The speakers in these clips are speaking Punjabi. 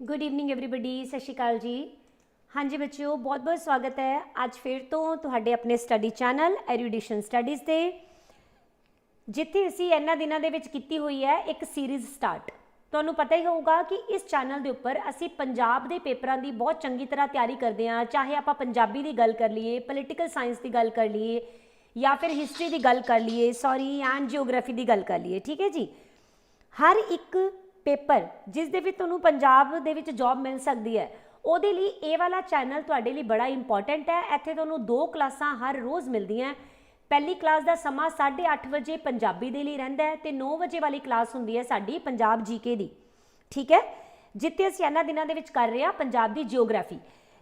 ਗੁੱਡ ਈਵਨਿੰਗ एवरीबॉडी ਸਤਿ ਸ਼੍ਰੀ ਅਕਾਲ ਜੀ ਹਾਂਜੀ ਬੱਚਿਓ ਬਹੁਤ-ਬਹੁਤ ਸਵਾਗਤ ਹੈ ਅੱਜ ਫਿਰ ਤੋਂ ਤੁਹਾਡੇ ਆਪਣੇ ਸਟੱਡੀ ਚੈਨਲ ਐਰੂਡੀਸ਼ਨ ਸਟੱਡੀਜ਼ ਤੇ ਜਿੱਥੇ ਅਸੀਂ ਇਹਨਾਂ ਦਿਨਾਂ ਦੇ ਵਿੱਚ ਕੀਤੀ ਹੋਈ ਹੈ ਇੱਕ ਸੀਰੀਜ਼ ਸਟਾਰਟ ਤੁਹਾਨੂੰ ਪਤਾ ਹੀ ਹੋਊਗਾ ਕਿ ਇਸ ਚੈਨਲ ਦੇ ਉੱਪਰ ਅਸੀਂ ਪੰਜਾਬ ਦੇ ਪੇਪਰਾਂ ਦੀ ਬਹੁਤ ਚੰਗੀ ਤਰ੍ਹਾਂ ਤਿਆਰੀ ਕਰਦੇ ਹਾਂ ਚਾਹੇ ਆਪਾਂ ਪੰਜਾਬੀ ਦੀ ਗੱਲ ਕਰ ਲਈਏ ਪੋਲੀਟੀਕਲ ਸਾਇੰਸ ਦੀ ਗੱਲ ਕਰ ਲਈਏ ਜਾਂ ਫਿਰ ਹਿਸਟਰੀ ਦੀ ਗੱਲ ਕਰ ਲਈਏ ਸੌਰੀ ਐਂਡ ਜੀਓਗ੍ਰਾਫੀ ਦੀ ਗੱਲ ਕਰ ਲਈਏ ਠੀਕ ਹੈ ਜੀ ਹਰ ਇੱਕ ਪੇਪਰ ਜਿਸ ਦੇ ਵਿੱਚ ਤੁਹਾਨੂੰ ਪੰਜਾਬ ਦੇ ਵਿੱਚ ਜੌਬ ਮਿਲ ਸਕਦੀ ਹੈ। ਉਹਦੇ ਲਈ ਇਹ ਵਾਲਾ ਚੈਨਲ ਤੁਹਾਡੇ ਲਈ ਬੜਾ ਇੰਪੋਰਟੈਂਟ ਹੈ। ਇੱਥੇ ਤੁਹਾਨੂੰ ਦੋ ਕਲਾਸਾਂ ਹਰ ਰੋਜ਼ ਮਿਲਦੀਆਂ ਪਹਿਲੀ ਕਲਾਸ ਦਾ ਸਮਾਂ 8:30 ਵਜੇ ਪੰਜਾਬੀ ਦੇ ਲਈ ਰਹਿੰਦਾ ਹੈ ਤੇ 9 ਵਜੇ ਵਾਲੀ ਕਲਾਸ ਹੁੰਦੀ ਹੈ ਸਾਡੀ ਪੰਜਾਬ ਜੀਕੇ ਦੀ। ਠੀਕ ਹੈ? ਜਿੱਥੇ ਅਸੀਂ ਇਹਨਾਂ ਦਿਨਾਂ ਦੇ ਵਿੱਚ ਕਰ ਰਹੇ ਹਾਂ, ਪੰਜਾਬ ਦੀ ਜੀਓਗ੍ਰਾਫੀ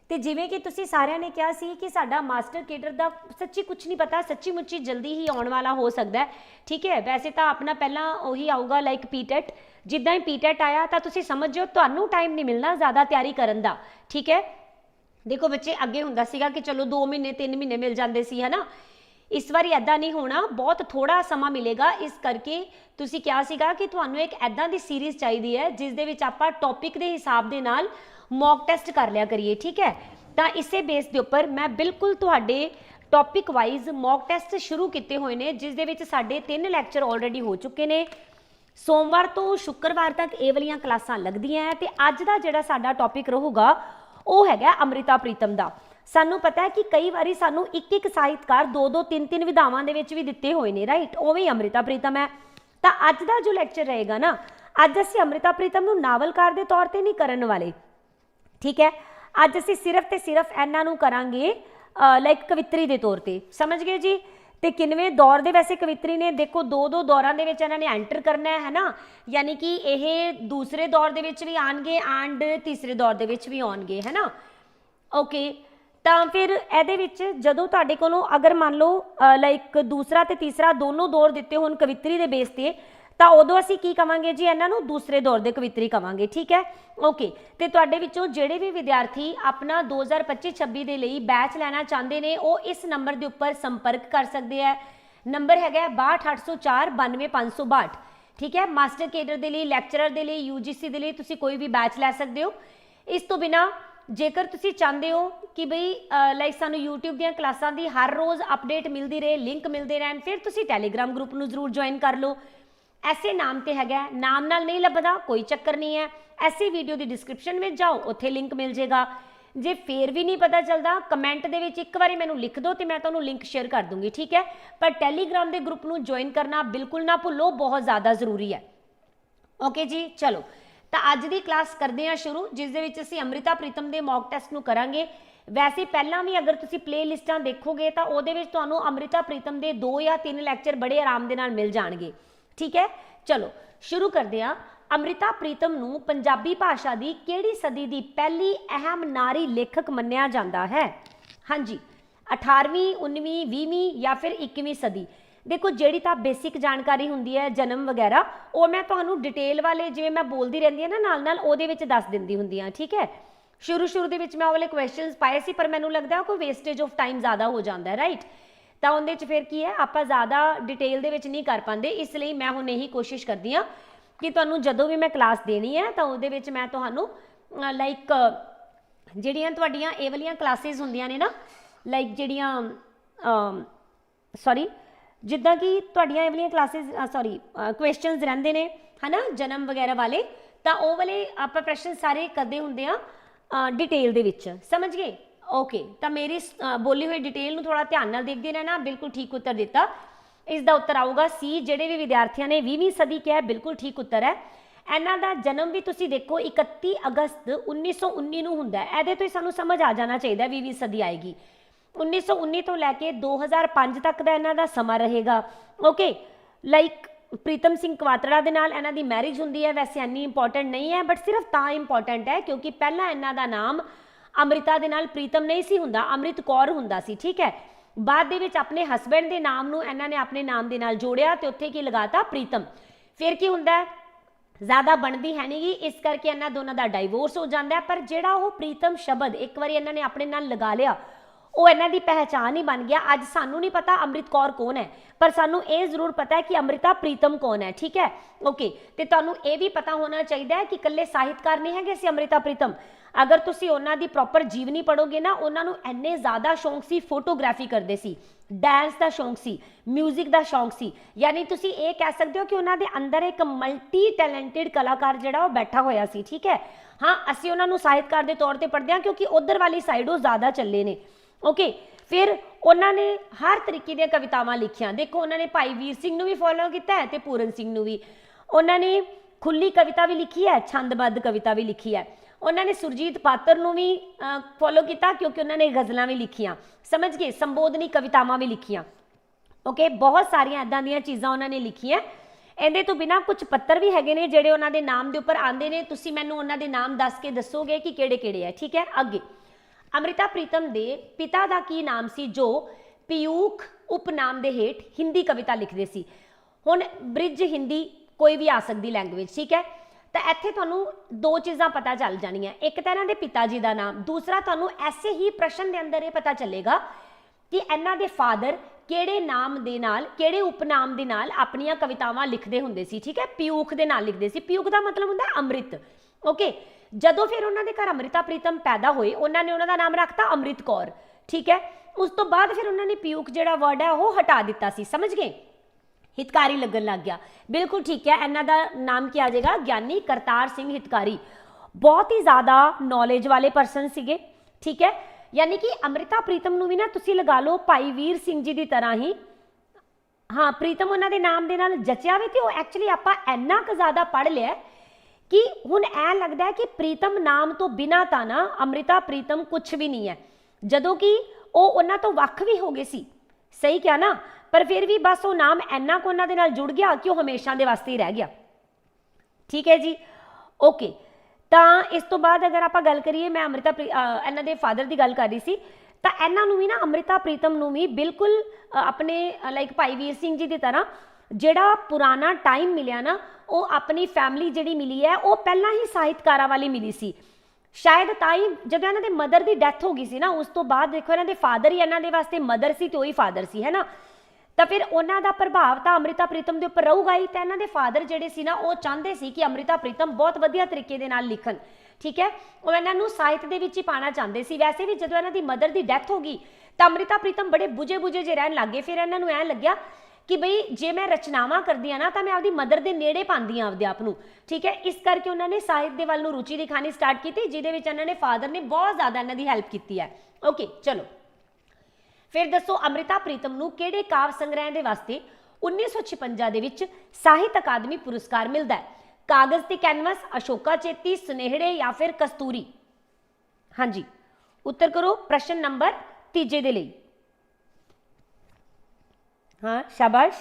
ਤੇ ਜਿਵੇਂ ਕਿ ਤੁਸੀਂ ਸਾਰਿਆਂ ਨੇ ਕਿਹਾ ਸੀ ਕਿ ਸਾਡਾ ਮਾਸਟਰ ਕੇਡਰ ਦਾ ਸੱਚੀ ਕੁਝ ਨਹੀਂ ਪਤਾ ਸੱਚੀ ਮੁੱਚੀ ਜਲਦੀ ਹੀ ਆਉਣ ਵਾਲਾ ਹੋ ਸਕਦਾ ਠੀਕ ਹੈ? ਵੈਸੇ ਤਾਂ ਆਪਣਾ ਪਹਿਲਾਂ ਉਹੀ ਆਊਗਾ ਲਾਈਕ ਪੀਟੈਟ ਜਿੱਦਾਂ ਹੀ ਪੀਟੈਟ ਆਇਆ ਤਾਂ ਤੁਸੀਂ ਸਮਝੋ ਤੁਹਾਨੂੰ ਟਾਈਮ ਨਹੀਂ ਮਿਲਣਾ ਜ਼ਿਆਦਾ ਤਿਆਰੀ ਕਰਨ ਦਾ, ਠੀਕ ਹੈ? ਦੇਖੋ ਬੱਚੇ, ਅੱਗੇ ਹੁੰਦਾ ਸੀਗਾ ਕਿ ਚਲੋ 2 ਮਹੀਨੇ 3 ਮਹੀਨੇ ਮਿਲ ਜਾਂਦੇ ਸੀ, ਹਨਾ? ਇਸ ਵਾਰੀ ਐਦਾਂ ਨਹੀਂ ਹੋਣਾ, ਬਹੁਤ ਥੋੜਾ ਸਮਾਂ ਮਿਲੇਗਾ, ਇਸ ਕਰਕੇ ਤੁਸੀਂ ਕਿਹਾ ਸੀਗਾ ਕਿ ਤੁਹਾਨੂੰ ਇੱਕ ਐਦਾਂ ਦੀ ਸੀਰੀਜ਼ ਚਾਹੀਦੀ ਹੈ, ਜਿਸ ਦੇ ਵਿੱਚ ਆਪਾਂ ਟੌਪਿਕ ਦੇ ਹਿਸਾਬ ਦੇ ਨਾਲ ਮੌਕ ਟੈਸਟ ਕਰ ਲਿਆ ਕਰੀਏ, ਠੀਕ ਹੈ? ਤਾਂ ਇਸੇ ਬੇਸ ਦੇ ਉੱਪਰ ਮੈਂ ਬਿਲਕੁਲ ਤੁਹਾਡੇ ਟੌਪਿਕ ਵਾਈਜ਼ ਮੌਕ ਟੈਸਟ ਸ਼ੁਰੂ ਕੀਤੇ ਹੋਏ ਨੇ, ਜਿਸ ਦੇ ਵਿੱਚ ਸਾਡੇ ਤਿੰਨ ਲੈਕਚਰ ਆਲਰੇਡੀ ਹੋ ਚੁੱਕੇ ਨੇ। ਸੋਮਵਾਰ ਤੋਂ ਸ਼ੁੱਕਰਵਾਰ ਤੱਕ ਇਹ ਵਾਲੀਆਂ ਕਲਾਸਾਂ ਲੱਗਦੀਆਂ ਹੈ ਤੇ ਅੱਜ ਦਾ ਜਿਹੜਾ ਸਾਡਾ ਟੌਪਿਕ ਰਹੂਗਾ, ਉਹ ਹੈਗਾ ਅੰਮ੍ਰਿਤਾ ਪ੍ਰੀਤਮ ਦਾ। ਸਾਨੂੰ ਪਤਾ ਹੈ ਕਿ ਕਈ ਵਾਰੀ ਸਾਨੂੰ ਇੱਕ ਇੱਕ ਸਾਹਿਤਕਾਰ ਦੋ ਦੋ ਤਿੰਨ ਤਿੰਨ ਵਿਧਾਵਾਂ ਦੇ ਵਿੱਚ ਵੀ ਦਿੱਤੇ ਹੋਏ ਨੇ ਰਾਈਟ ਉਵੇਂ ਹੀ ਅੰਮ੍ਰਿਤਾ ਪ੍ਰੀਤਮ ਹੈ। ਤਾਂ ਅੱਜ ਦਾ ਜੋ ਲੈਕਚਰ ਰਹੇਗਾ ਨਾ, ਅੱਜ ਅਸੀਂ ਅੰਮ੍ਰਿਤਾ ਪ੍ਰੀਤਮ ਨੂੰ ਨਾਵਲਕਾਰ ਦੇ ਤੌਰ ਤੇ ਨਹੀਂ ਕਰਨ ਵਾਲੇ, ਠੀਕ ਹੈ? ਅੱਜ ਅਸੀਂ ਸਿਰਫ ਤੇ ਸਿਰਫ ਇਹਨਾਂ ਨੂੰ ਕਰਾਂਗੇ ਲਾਈਕ ਕਵਿਤਰੀ ਦੇ ਤੌਰ ਤੇ। ਸਮਝ ਗਏ ਜੀ? ਤੇ ਕਿੰਨਵੇਂ ਦੌਰ ਦੇ ਵੈਸੇ ਕਵਿਤਰੀ ਨੇ, ਦੇਖੋ ਦੋ ਦੋ ਦੌਰਾਂ ਦੇ ਵਿੱਚ ਇਹਨਾਂ ਨੇ ਐਂਟਰ ਕਰਨਾ ਹੈ, ਹੈਨਾ? ਯਾਨੀ ਕਿ ਇਹ ਦੂਸਰੇ ਦੌਰ ਦੇ ਵਿੱਚ ਵੀ ਆਣਗੇ ਐਂਡ ਤੀਸਰੇ ਦੌਰ ਦੇ ਵਿੱਚ ਵੀ ਆਉਣਗੇ, ਹੈਨਾ? ਓਕੇ ਤਾਂ ਫਿਰ ਇਹਦੇ ਵਿੱਚ ਜਦੋਂ ਤੁਹਾਡੇ ਕੋਲੋਂ ਅਗਰ ਮੰਨ ਲਓ ਲਾਈਕ ਦੂਸਰਾ ਤੇ ਤੀਸਰਾ ਦੋਨੋਂ ਦੌਰ ਦਿੱਤੇ ਹੋਣ ਕਵਿਤਰੀ ਦੇ ਬੇਸ ਤੇ ਤਾਂ ਉਦੋਂ ਅਸੀਂ ਕੀ ਕਵਾਂਗੇ ਜੀ? ਇਹਨਾਂ ਨੂੰ ਦੂਸਰੇ ਦੌਰ ਦੇ ਕਵਿਤਰੀ ਕਵਾਂਗੇ, ਠੀਕ ਹੈ? ਓਕੇ ਤੇ ਤੁਹਾਡੇ ਵਿੱਚੋਂ ਜਿਹੜੇ ਵੀ ਵਿਦਿਆਰਥੀ ਆਪਣਾ 2025-26 ਦੇ ਲਈ ਬੈਚ ਲੈਣਾ ਚਾਹੁੰਦੇ ਨੇ, ਉਹ ਇਸ ਨੰਬਰ ਦੇ ਉੱਪਰ ਸੰਪਰਕ ਕਰ ਸਕਦੇ ਆ ਨੰਬਰ ਹੈਗਾ 62804 92562 ਠੀਕ ਹੈ? ਮਾਸਟਰ ਕੇਡਰ ਦੇ ਲਈ ਲੈਕਚਰਰ ਦੇ ਲਈ UGC ਦੇ ਲਈ ਤੁਸੀਂ ਕੋਈ ਵੀ ਬੈਚ ਲੈ ਸਕਦੇ ਹੋ। ਇਸ ਤੋਂ ਬਿਨਾ ਜੇਕਰ ਤੁਸੀਂ ਚਾਹੁੰਦੇ ਹੋ ਕਿ ਬਈ ਲਾਈਕ ਸਾਨੂੰ YouTube ਦੀਆਂ ਕਲਾਸਾਂ ਦੀ ਹਰ ਰੋਜ਼ ਅਪਡੇਟ ਮਿਲਦੀ ਰਹੇ ਲਿੰਕ ਮਿਲਦੇ ਰਹਿਣ, ਫਿਰ ਤੁਸੀਂ ਟੈਲੀਗ੍ਰਾਮ ਗਰੁੱਪ ਨੂੰ ਜ਼ਰੂਰ ਜੁਆਇਨ ਕਰ ਲਓ। ਐਸੇ ਨਾਮ ਤੇ ਹੈਗਾ ਨਾਮ ਨਾਲ ਨਹੀਂ ਲੱਭਦਾ, ਕੋਈ ਚੱਕਰ ਨਹੀਂ ਹੈ। ਐਸੀ ਵੀਡੀਓ ਦੀ ਡਿਸਕ੍ਰਿਪਸ਼ਨ ਵਿੱਚ ਜਾਓ, ਉੱਥੇ ਲਿੰਕ ਮਿਲ ਜੇਗਾ। ਜੇ ਫੇਰ ਵੀ ਨਹੀਂ ਪਤਾ ਚੱਲਦਾ ਕਮੈਂਟ ਦੇ ਵਿੱਚ ਇੱਕ ਵਾਰੀ ਮੈਨੂੰ ਲਿਖ ਦਿਓ ਤੇ ਮੈਂ ਤੁਹਾਨੂੰ ਲਿੰਕ ਸ਼ੇਅਰ ਕਰ ਦੂੰਗੀ, ਠੀਕ ਹੈ? ਪਰ ਟੈਲੀਗ੍ਰਾਮ ਦੇ ਗਰੁੱਪ ਨੂੰ ਜੁਆਇਨ ਕਰਨਾ ਬਿਲਕੁਲ ਨਾ ਭੁੱਲੋ, ਬਹੁਤ ਜ਼ਿਆਦਾ ਜ਼ਰੂਰੀ ਹੈ। ਓਕੇ ਜੀ, ਚਲੋ। ਤਾਂ ਅੱਜ ਦੀ ਕਲਾਸ ਕਰਦੇ ਹਾਂ ਸ਼ੁਰੂ, ਜਿਸ ਦੇ ਵਿੱਚ ਅਸੀਂ ਅੰਮ੍ਰਿਤਾ ਪ੍ਰੀਤਮ ਦੇ ਮੌਕ ਟੈਸਟ ਨੂੰ ਕਰਾਂਗੇ। ਵੈਸੇ ਪਹਿਲਾਂ ਵੀ ਅਗਰ ਤੁਸੀਂ ਪਲੇਲਿਸਟਾਂ ਦੇਖੋਗੇ, ਤਾਂ ਉਹਦੇ ਵਿੱਚ ਤੁਹਾਨੂੰ ਅੰਮ੍ਰਿਤਾ ਪ੍ਰੀਤਮ ਦੇ 2 ਜਾਂ 3 ਲੈਕਚਰ ਬੜੇ ਆਰਾਮ ਦੇ ਨਾਲ ਮਿਲ ਜਾਣਗੇ। ਠੀਕ ਹੈ? ਚਲੋ, ਸ਼ੁਰੂ ਕਰਦੇ ਹਾਂ। ਅੰਮ੍ਰਿਤਾ ਪ੍ਰੀਤਮ ਨੂੰ ਪੰਜਾਬੀ ਭਾਸ਼ਾ ਦੀ ਕਿਹੜੀ ਸਦੀ ਦੀ ਪਹਿਲੀ ਅਹਿਮ ਨਾਰੀ ਲੇਖਕ ਮੰਨਿਆ ਜਾਂਦਾ ਹੈ? ਹਾਂਜੀ 18ਵੀਂ 19ਵੀਂ 20ਵੀਂ ਜਾਂ ਫਿਰ 21ਵੀਂ ਸਦੀ। ਦੇਖੋ, ਜਿਹੜੀ ਤਾਂ ਬੇਸਿਕ ਜਾਣਕਾਰੀ ਹੁੰਦੀ ਹੈ, ਜਨਮ ਵਗੈਰਾ, ਉਹ ਮੈਂ ਤੁਹਾਨੂੰ ਡਿਟੇਲ ਵਾਲੇ ਜਿਵੇਂ ਮੈਂ ਬੋਲਦੀ ਰਹਿੰਦੀ ਹਾਂ ਨਾ ਨਾਲ ਨਾਲ ਉਹਦੇ ਵਿੱਚ ਦੱਸ ਦਿੰਦੀ ਹੁੰਦੀ ਹਾਂ, ਠੀਕ ਹੈ? ਸ਼ੁਰੂ ਸ਼ੁਰੂ ਦੇ ਵਿੱਚ ਮੈਂ ਉਹ ਵਾਲੇ ਕੁਐਸਚਨਸ ਪਾਏ ਸੀ, ਪਰ ਮੈਨੂੰ ਲੱਗਦਾ ਕੋਈ ਵੇਸਟੇਜ ਆਫ ਟਾਈਮ ਜ਼ਿਆਦਾ ਹੋ ਜਾਂਦਾ ਹੈ ਰਾਈਟ ਤਾਂ ਉਹਦੇ ਚ ਫਿਰ ਕੀ ਹੈ? ਆਪਾਂ ਜ਼ਿਆਦਾ ਡਿਟੇਲ ਦੇ ਵਿੱਚ ਨਹੀਂ ਕਰ ਪਾਉਂਦੇ, ਇਸ ਲਈ ਮੈਂ ਹੁਣ ਇਹੀ ਕੋਸ਼ਿਸ਼ ਕਰਦੀ ਹਾਂ ਕਿ ਤੁਹਾਨੂੰ ਜਦੋਂ ਵੀ ਮੈਂ ਕਲਾਸ ਦੇਣੀ ਹੈ, ਤਾਂ ਉਹਦੇ ਵਿੱਚ ਮੈਂ ਤੁਹਾਨੂੰ ਲਾਈਕ ਜਿਹੜੀਆਂ ਤੁਹਾਡੀਆਂ ਇਹ ਵਾਲੀਆਂ ਕਲਾਸਿਸ ਹੁੰਦੀਆਂ ਨੇ ਨਾ ਲਾਈਕ ਜਿਹੜੀਆਂ ਸੌਰੀ ਜਿੱਦਾਂ ਕਿ ਤੁਹਾਡੀਆਂ ਇਹ ਵਾਲੀਆਂ ਕਲਾਸਿਸ ਸੌਰੀ ਕੁਐਸਚਨਸ ਰਹਿੰਦੇ ਨੇ, ਹਨਾ, ਜਨਮ ਵਗੈਰਾ ਵਾਲੇ, ਤਾਂ ਉਹ ਵਾਲੇ ਆਪਾਂ ਪ੍ਰਸ਼ਨ ਸਾਰੇ ਕਰਦੇ ਹੁੰਦੇ ਆ ਡਿਟੇਲ ਦੇ ਵਿੱਚ, ਸਮਝ ਗਏ? ਓਕੇ ਤਾਂ ਮੇਰੀ ਬੋਲੀ ਹੋਈ ਡਿਟੇਲ ਨੂੰ ਥੋੜਾ ਧਿਆਨ ਨਾਲ ਦੇਖਦੇ ਰਹਿਣਾ। ਬਿਲਕੁਲ ਠੀਕ ਉੱਤਰ ਦਿੱਤਾ। ਇਸ ਦਾ ਉੱਤਰ ਆਊਗਾ ਸੀ ਜਿਹੜੇ ਵੀ ਵਿਦਿਆਰਥੀਆਂ ਨੇ 20ਵੀਂ ਸਦੀ ਕਿਹਾ ਬਿਲਕੁਲ ਠੀਕ ਉੱਤਰ ਹੈ। ਇਹਨਾਂ ਦਾ ਜਨਮ ਵੀ ਤੁਸੀਂ ਦੇਖੋ 31 ਅਗਸਤ 1919 ਨੂੰ ਹੁੰਦਾ ਹੈ। ਇਹਦੇ ਤੋਂ ਹੀ ਸਾਨੂੰ ਸਮਝ ਆ ਜਾਣਾ ਚਾਹੀਦਾ 20ਵੀਂ ਸਦੀ ਆਏਗੀ। 1919 ਤੋਂ ਲੈ ਕੇ 2005 ਤੱਕ ਦਾ ਇਹਨਾਂ ਦਾ ਸਮਾਂ ਰਹੇਗਾ। ਓਕੇ ਲਾਈਕ ਪ੍ਰੀਤਮ ਸਿੰਘ ਕਵਾਤੜਾ ਦੇ ਨਾਲ ਇਹਨਾਂ ਦੀ ਮੈਰਿਜ ਹੁੰਦੀ ਹੈ। ਵੈਸੇ ਇੰਨੀ ਇੰਪੋਰਟੈਂਟ ਨਹੀਂ ਹੈ ਬਟ ਸਿਰਫ ਤਾਂ ਇੰਪੋਰਟੈਂਟ ਹੈ, ਕਿਉਂਕਿ ਪਹਿਲਾਂ ਇਹਨਾਂ ਦਾ ਨਾਮ ਅੰਮ੍ਰਿਤਾ ਦੇ ਨਾਲ ਪ੍ਰੀਤਮ ਨਹੀਂ ਸੀ ਹੁੰਦਾ, ਅੰਮ੍ਰਿਤ ਕੌਰ ਹੁੰਦਾ ਸੀ, ਠੀਕ ਹੈ? ਬਾਅਦ ਦੇ ਵਿੱਚ ਆਪਣੇ ਹਸਬੰਡ ਦੇ ਨਾਮ ਨੂੰ ਇਹਨਾਂ ਨੇ ਆਪਣੇ ਨਾਮ ਦੇ ਨਾਲ ਜੋੜਿਆ ਤੇ ਉੱਥੇ ਕੀ ਲਗਾਤਾ? ਪ੍ਰੀਤਮ। ਫਿਰ ਕੀ ਹੁੰਦਾ ਹੈ? ਜ਼ਿਆਦਾ ਬਣਦੀ ਹੈ ਨਹੀਂਗੀ ਇਸ ਕਰਕੇ ਇਹਨਾਂ ਦੋਨਾਂ ਦਾ ਡਾਈਵੋਰਸ ਹੋ ਜਾਂਦਾ ਪਰ ਜਿਹੜਾ ਉਹ ਪ੍ਰੀਤਮ ਸ਼ਬਦ ਇੱਕ ਵਾਰੀ ਇਹਨਾਂ ਨੇ ਆਪਣੇ ਨਾਲ ਲਗਾ ਲਿਆ ਉਹ ਇਹਨਾਂ ਦੀ ਪਹਿਚਾਨ ਹੀ ਬਣ ਗਿਆ। ਅੱਜ ਸਾਨੂੰ ਨਹੀਂ ਪਤਾ ਅੰਮ੍ਰਿਤ ਕੌਰ ਕੌਣ ਹੈ, ਪਰ ਸਾਨੂੰ ਇਹ ਜ਼ਰੂਰ ਪਤਾ ਹੈ ਕਿ ਅੰਮ੍ਰਿਤਾ ਪ੍ਰੀਤਮ ਕੌਣ ਹੈ, ਠੀਕ ਹੈ? ਓਕੇ ਤੇ ਤੁਹਾਨੂੰ ਇਹ ਵੀ ਪਤਾ ਹੋਣਾ ਚਾਹੀਦਾ ਹੈ ਕਿ ਇਕੱਲੇ ਸਾਹਿਤਕਾਰ ਨਹੀਂ ਹੈਗੇ ਸੀ ਅੰਮ੍ਰਿਤਾ ਪ੍ਰੀਤਮ। ਅਗਰ ਤੁਸੀਂ ਉਹਨਾਂ ਦੀ ਪ੍ਰੋਪਰ ਜੀਵਨੀ ਪੜੋਗੇ ਨਾ, ਉਹਨਾਂ ਨੂੰ ਇੰਨੇ ਜ਼ਿਆਦਾ ਸ਼ੌਂਕ ਸੀ ਫੋਟੋਗ੍ਰਾਫੀ ਕਰਦੇ ਸੀ ਡਾਂਸ ਦਾ ਸ਼ੌਂਕ ਸੀ 뮤직 ਦਾ ਸ਼ੌਂਕ ਸੀ। ਯਾਨੀ ਤੁਸੀਂ ਇਹ ਕਹਿ ਸਕਦੇ ਹੋ ਕਿ ਉਹਨਾਂ ਦੇ ਅੰਦਰ ਇੱਕ ਮਲਟੀ ਟੈਲੈਂਟਡ ਕਲਾਕਾਰ ਜਿਹੜਾ ਉਹ ਬੈਠਾ ਹੋਇਆ ਸੀ, ਠੀਕ ਹੈ? ਹਾਂ, ਅਸੀਂ ਉਹਨਾਂ ਨੂੰ ਸਾਹਿਤਕਾਰ ਦੇ ਤੌਰ ਤੇ ਪੜ੍ਹਦੇ ਹਾਂ ਕਿਉਂਕਿ ਉਧਰ ਵਾਲੀ ਸਾਈਡ ਉਹ ਜ਼ਿਆਦਾ ਚੱਲੇ ਨੇ। ਓਕੇ ਫਿਰ ਉਹਨਾਂ ਨੇ ਹਰ ਤਰੀਕੇ ਦੀਆਂ ਕਵਿਤਾਵਾਂ ਲਿਖੀਆਂ। ਦੇਖੋ, ਉਹਨਾਂ ਨੇ ਭਾਈ ਵੀਰ ਸਿੰਘ ਨੂੰ ਵੀ ਫੋਲੋ ਕੀਤਾ ਹੈ ਤੇ ਪੂਰਨ ਸਿੰਘ ਨੂੰ ਵੀ। ਉਹਨਾਂ ਨੇ ਖੁੱਲੀ ਕਵਿਤਾ ਵੀ ਲਿਖੀ ਹੈ, ਛੰਦਬੱਧ ਕਵਿਤਾ ਵੀ ਲਿਖੀ ਹੈ। ਉਹਨਾਂ ਨੇ ਸੁਰਜੀਤ ਪਾਤਰ ਨੂੰ ਵੀ ਫੋਲੋ ਕੀਤਾ ਕਿਉਂਕਿ ਉਹਨਾਂ ਨੇ ਗਜ਼ਲਾਂ ਵੀ ਲਿਖੀਆਂ। ਸਮਝ ਗਏ? ਸੰਬੋਧਨੀ ਕਵਿਤਾਵਾਂ ਵੀ ਲਿਖੀਆਂ। ਓਕੇ ਬਹੁਤ ਸਾਰੀਆਂ ਇਦਾਂ ਦੀਆਂ ਚੀਜ਼ਾਂ ਉਹਨਾਂ ਨੇ ਲਿਖੀਆਂ। ਇਹਦੇ ਤੋਂ ਬਿਨਾ ਕੁਝ ਪੱਤਰ ਵੀ ਹੈਗੇ ਨੇ ਜਿਹੜੇ ਉਹਨਾਂ ਦੇ ਨਾਮ ਦੇ ਉੱਪਰ ਆਉਂਦੇ ਨੇ। ਤੁਸੀਂ ਮੈਨੂੰ ਉਹਨਾਂ ਦੇ ਨਾਮ ਦੱਸ ਕੇ ਦੱਸੋਗੇ ਕਿ ਕਿਹੜੇ ਕਿਹੜੇ ਹੈ, ਠੀਕ ਹੈ? ਅੱਗੇ। ਅੰਮ੍ਰਿਤਾ ਪ੍ਰੀਤਮ ਦੇ ਪਿਤਾ ਦਾ ਕੀ ਨਾਮ ਸੀ, ਜੋ ਪਿਊਖ ਉਪਨਾਮ ਦੇ ਹੇਠ ਹਿੰਦੀ ਕਵਿਤਾ ਲਿਖਦੇ ਸੀ। ਹੁਣ ਬ੍ਰਿਜ ਹਿੰਦੀ ਕੋਈ ਵੀ ਆ ਸਕਦੀ ਲੈਂਗੁਏਜ ਠੀਕ ਹੈ? ਤਾਂ ਇੱਥੇ ਤੁਹਾਨੂੰ ਦੋ ਚੀਜ਼ਾਂ ਪਤਾ ਚੱਲ ਜਾਣੀਆਂ। ਇੱਕ ਤਾਂ ਇਹਨਾਂ ਦੇ ਪਿਤਾ ਜੀ ਦਾ ਨਾਮ, ਦੂਸਰਾ ਤੁਹਾਨੂੰ ਐਸੇ ਹੀ ਪ੍ਰਸ਼ਨ ਦੇ ਅੰਦਰ ਇਹ ਪਤਾ ਚੱਲੇਗਾ ਕਿ ਇਹਨਾਂ ਦੇ ਫਾਦਰ ਕਿਹੜੇ ਨਾਮ ਦੇ ਨਾਲ, ਕਿਹੜੇ ਉਪਨਾਮ ਦੇ ਨਾਲ ਆਪਣੀਆਂ ਕਵਿਤਾਵਾਂ ਲਿਖਦੇ ਹੁੰਦੇ ਸੀ, ਠੀਕ ਹੈ? ਪਿਊਖ ਦੇ ਨਾਲ ਲਿਖਦੇ ਸੀ। ਪਿਊਖ ਦਾ ਮਤਲਬ ਹੁੰਦਾ ਅੰਮ੍ਰਿਤ। ਓਕੇ ਜਦੋਂ ਫਿਰ ਉਹਨਾਂ ਦੇ ਘਰ ਅੰਮ੍ਰਿਤਾ ਪ੍ਰੀਤਮ ਪੈਦਾ ਹੋਏ, ਉਹਨਾਂ ਨੇ ਉਹਨਾਂ ਦਾ ਨਾਮ ਰੱਖਤਾ ਅੰਮ੍ਰਿਤ ਕੌਰ, ਠੀਕ ਹੈ? ਉਸ ਤੋਂ ਬਾਅਦ ਫਿਰ ਉਹਨਾਂ ਨੇ ਪਿਊਕ ਜਿਹੜਾ ਵਰਡ ਹੈ ਉਹ ਹਟਾ ਦਿੱਤਾ ਸੀ, ਸਮਝ ਗਏ? ਹਿਤਕਾਰੀ ਲੱਗਣ ਲੱਗ ਗਿਆ। ਬਿਲਕੁਲ ਠੀਕ ਹੈ, ਇਹਨਾਂ ਦਾ ਨਾਮ ਕੀ ਆ ਜਾਏਗਾ? ਗਿਆਨੀ ਕਰਤਾਰ ਸਿੰਘ ਹਿਤਕਾਰੀ। ਬਹੁਤ ਹੀ ਜ਼ਿਆਦਾ ਨੌਲੇਜ ਵਾਲੇ ਪਰਸਨ ਸੀਗੇ, ਠੀਕ ਹੈ? ਯਾਨੀ ਕਿ ਅੰਮ੍ਰਿਤਾ ਪ੍ਰੀਤਮ ਨੂੰ ਵੀ ਨਾ ਤੁਸੀਂ ਲਗਾ ਲਓ, ਭਾਈ ਵੀਰ ਸਿੰਘ ਜੀ ਦੀ ਤਰ੍ਹਾਂ ਹੀ। ਹਾਂ, ਪ੍ਰੀਤਮ ਉਹਨਾਂ ਦੇ ਨਾਮ ਦੇ ਨਾਲ ਜਚਿਆ ਵੀ ਤੇ ਉਹ ਐਕਚੁਅਲੀ ਆਪਾਂ ਇੰਨਾ ਕੁ ਜ਼ਿਆਦਾ ਪੜ ਲਿਆ ਕਿ ਹੁਣ ਐ ਲੱਗਦਾ ਹੈ ਕਿ ਪ੍ਰੀਤਮ ਨਾਮ ਤੋਂ ਬਿਨਾ ਤਾਂ ਨਾ ਅੰਮ੍ਰਿਤਾ, ਪ੍ਰੀਤਮ ਕੁਝ ਵੀ ਨਹੀਂ ਹੈ। ਜਦੋਂ ਕਿ ਉਹ ਉਹਨਾਂ ਤੋਂ ਵੱਖ ਵੀ ਹੋ ਗਏ ਸੀ। ਸਹੀ ਕਿਹਾ ਨਾ? ਪਰ ਫਿਰ ਵੀ ਬਸ ਉਹ ਨਾਮ ਇੰਨਾ ਕੁ ਉਹਨਾਂ ਦੇ ਨਾਲ ਜੁੜ ਗਿਆ ਕਿ ਉਹ ਹਮੇਸ਼ਾ ਦੇ ਵਾਸਤੇ ਹੀ ਰਹਿ ਗਿਆ। ਠੀਕ ਹੈ ਜੀ? ਓਕੇ। ਤਾਂ ਇਸ ਤੋਂ ਬਾਅਦ ਅਗਰ ਆਪਾਂ ਗੱਲ ਕਰੀਏ, ਮੈਂ ਅੰਮ੍ਰਿਤਾ, ਪ੍ਰੀ- ਇਹਨਾਂ ਦੇ ਫਾਦਰ ਦੀ ਗੱਲ ਕਰ ਰਹੀ ਸੀ, ਤਾਂ ਇਹਨਾਂ ਨੂੰ ਵੀ ਨਾ ਅੰਮ੍ਰਿਤਾ, ਪ੍ਰੀਤਮ ਨੂੰ ਵੀ ਬਿਲਕੁਲ ਆਪਣੇ ਲਾਈਕ ਭਾਈ ਵੀਰ ਸਿੰਘ ਜੀ ਦੀ ਤਰ੍ਹਾਂ ਜਿਹੜਾ ਪੁਰਾਣਾ ਟਾਈਮ ਮਿਲਿਆ ਨਾ, ਉਹ ਆਪਣੀ ਫੈਮਿਲੀ ਜਿਹੜੀ ਮਿਲੀ ਹੈ, ਉਹ ਪਹਿਲਾਂ ਹੀ ਸਾਹਿਤਕਾਰਾਂ ਵਾਲੀ ਮਿਲੀ ਸੀ। ਸ਼ਾਇਦ ਤਾਂ ਹੀ ਜਦੋਂ ਇਹਨਾਂ ਦੇ ਮਦਰ ਦੀ ਡੈਥ ਹੋ ਗਈ ਸੀ ਨਾ, ਉਸ ਤੋਂ ਬਾਅਦ ਦੇਖੋ ਇਹਨਾਂ ਦੇ ਫਾਦਰ ਹੀ ਇਹਨਾਂ ਦੇ ਵਾਸਤੇ ਮਦਰ ਸੀ ਤੇ ਉਹੀ ਫਾਦਰ ਸੀ, ਹੈ ਨਾ? ਤਾਂ ਫਿਰ ਉਹਨਾਂ ਦਾ ਪ੍ਰਭਾਵ ਤਾਂ ਅੰਮ੍ਰਿਤਾ ਪ੍ਰੀਤਮ ਦੇ ਉੱਪਰ ਰਹੂਗਾ ਹੀ, ਤਾਂ ਇਹਨਾਂ ਦੇ ਫਾਦਰ ਜਿਹੜੇ ਸੀ ਨਾ, ਉਹ ਚਾਹੁੰਦੇ ਸੀ ਕਿ ਅੰਮ੍ਰਿਤਾ ਪ੍ਰੀਤਮ ਬਹੁਤ ਵਧੀਆ ਤਰੀਕੇ ਦੇ ਨਾਲ ਲਿਖਣ, ਠੀਕ ਹੈ? ਉਹ ਇਹਨਾਂ ਨੂੰ ਸਾਹਿਤ ਦੇ ਵਿੱਚ ਹੀ ਪਾਣਾ ਚਾਹੁੰਦੇ ਸੀ। ਵੈਸੇ ਵੀ ਜਦੋਂ ਇਹਨਾਂ ਦੀ ਮਦਰ ਦੀ ਡੈਥ ਹੋ ਗਈ, ਤਾਂ ਅੰਮ੍ਰਿਤਾ ਪ੍ਰੀਤਮ ਬੜੇ ਬੁਝੇ ਬੁਝੇ ਜੇ ਰਹਿਣ ਲੱਗੇ ਫਿਰ ਇਹਨਾਂ ਨੂੰ ਐਂ ਲੱਗਿਆ ਕਿ ਬਈ ਜੇ ਮੈਂ ਰਚਨਾਵਾਂ ਕਰਦੀ ਆ ਨਾ, ਤਾਂ ਮੈਂ ਆਪਦੀ ਮਦਰ ਦੇ ਨੇੜੇ ਪਾਉਂਦੀ ਆ ਆਪਦੇ ਆਪ ਨੂੰ। ਠੀਕ ਹੈ? ਇਸ ਕਰਕੇ ਉਹਨਾਂ ਨੇ ਸਾਹਿਤ ਦੇ ਵੱਲ ਨੂੰ ਰੁਚੀ ਦਿਖਾਣੀ ਸਟਾਰਟ ਕੀਤੀ, ਜਿਹਦੇ ਵਿੱਚ ਇਹਨਾਂ ਨੇ ਫਾਦਰ ਨੇ ਬਹੁਤ ਜ਼ਿਆਦਾ ਇਹਨਾਂ ਦੀ ਹੈਲਪ ਕੀਤੀ ਹੈ। ਓਕੇ ਚਲੋ। ਫਿਰ ਦੱਸੋ ਅੰਮ੍ਰਿਤਾ ਪ੍ਰੀਤਮ ਨੂੰ ਕਿਹੜੇ ਕਾਵ ਸੰਗ੍ਰਹਿ ਦੇ ਵਾਸਤੇ 1956 ਦੇ ਵਿੱਚ ਸਾਹਿਤ ਅਕਾਦਮੀ ਪੁਰਸਕਾਰ ਮਿਲਦਾ ਹੈ? ਕਾਗਜ਼ ਤੇ ਕੈਨਵਸ, ਅਸ਼ੋਕਾ ਚੇਤੀ, ਸੁਨੇਹੜੇ ਜਾਂ ਫਿਰ ਕਸਤੂਰੀ? ਹਾਂਜੀ। ਉੱਤਰ ਕਰੋ, ਪ੍ਰਸ਼ਨ ਨੰਬਰ ਤੀਜੇ ਦੇ ਲਈ। ਹਾਂ ਸ਼ਾਬਾਸ਼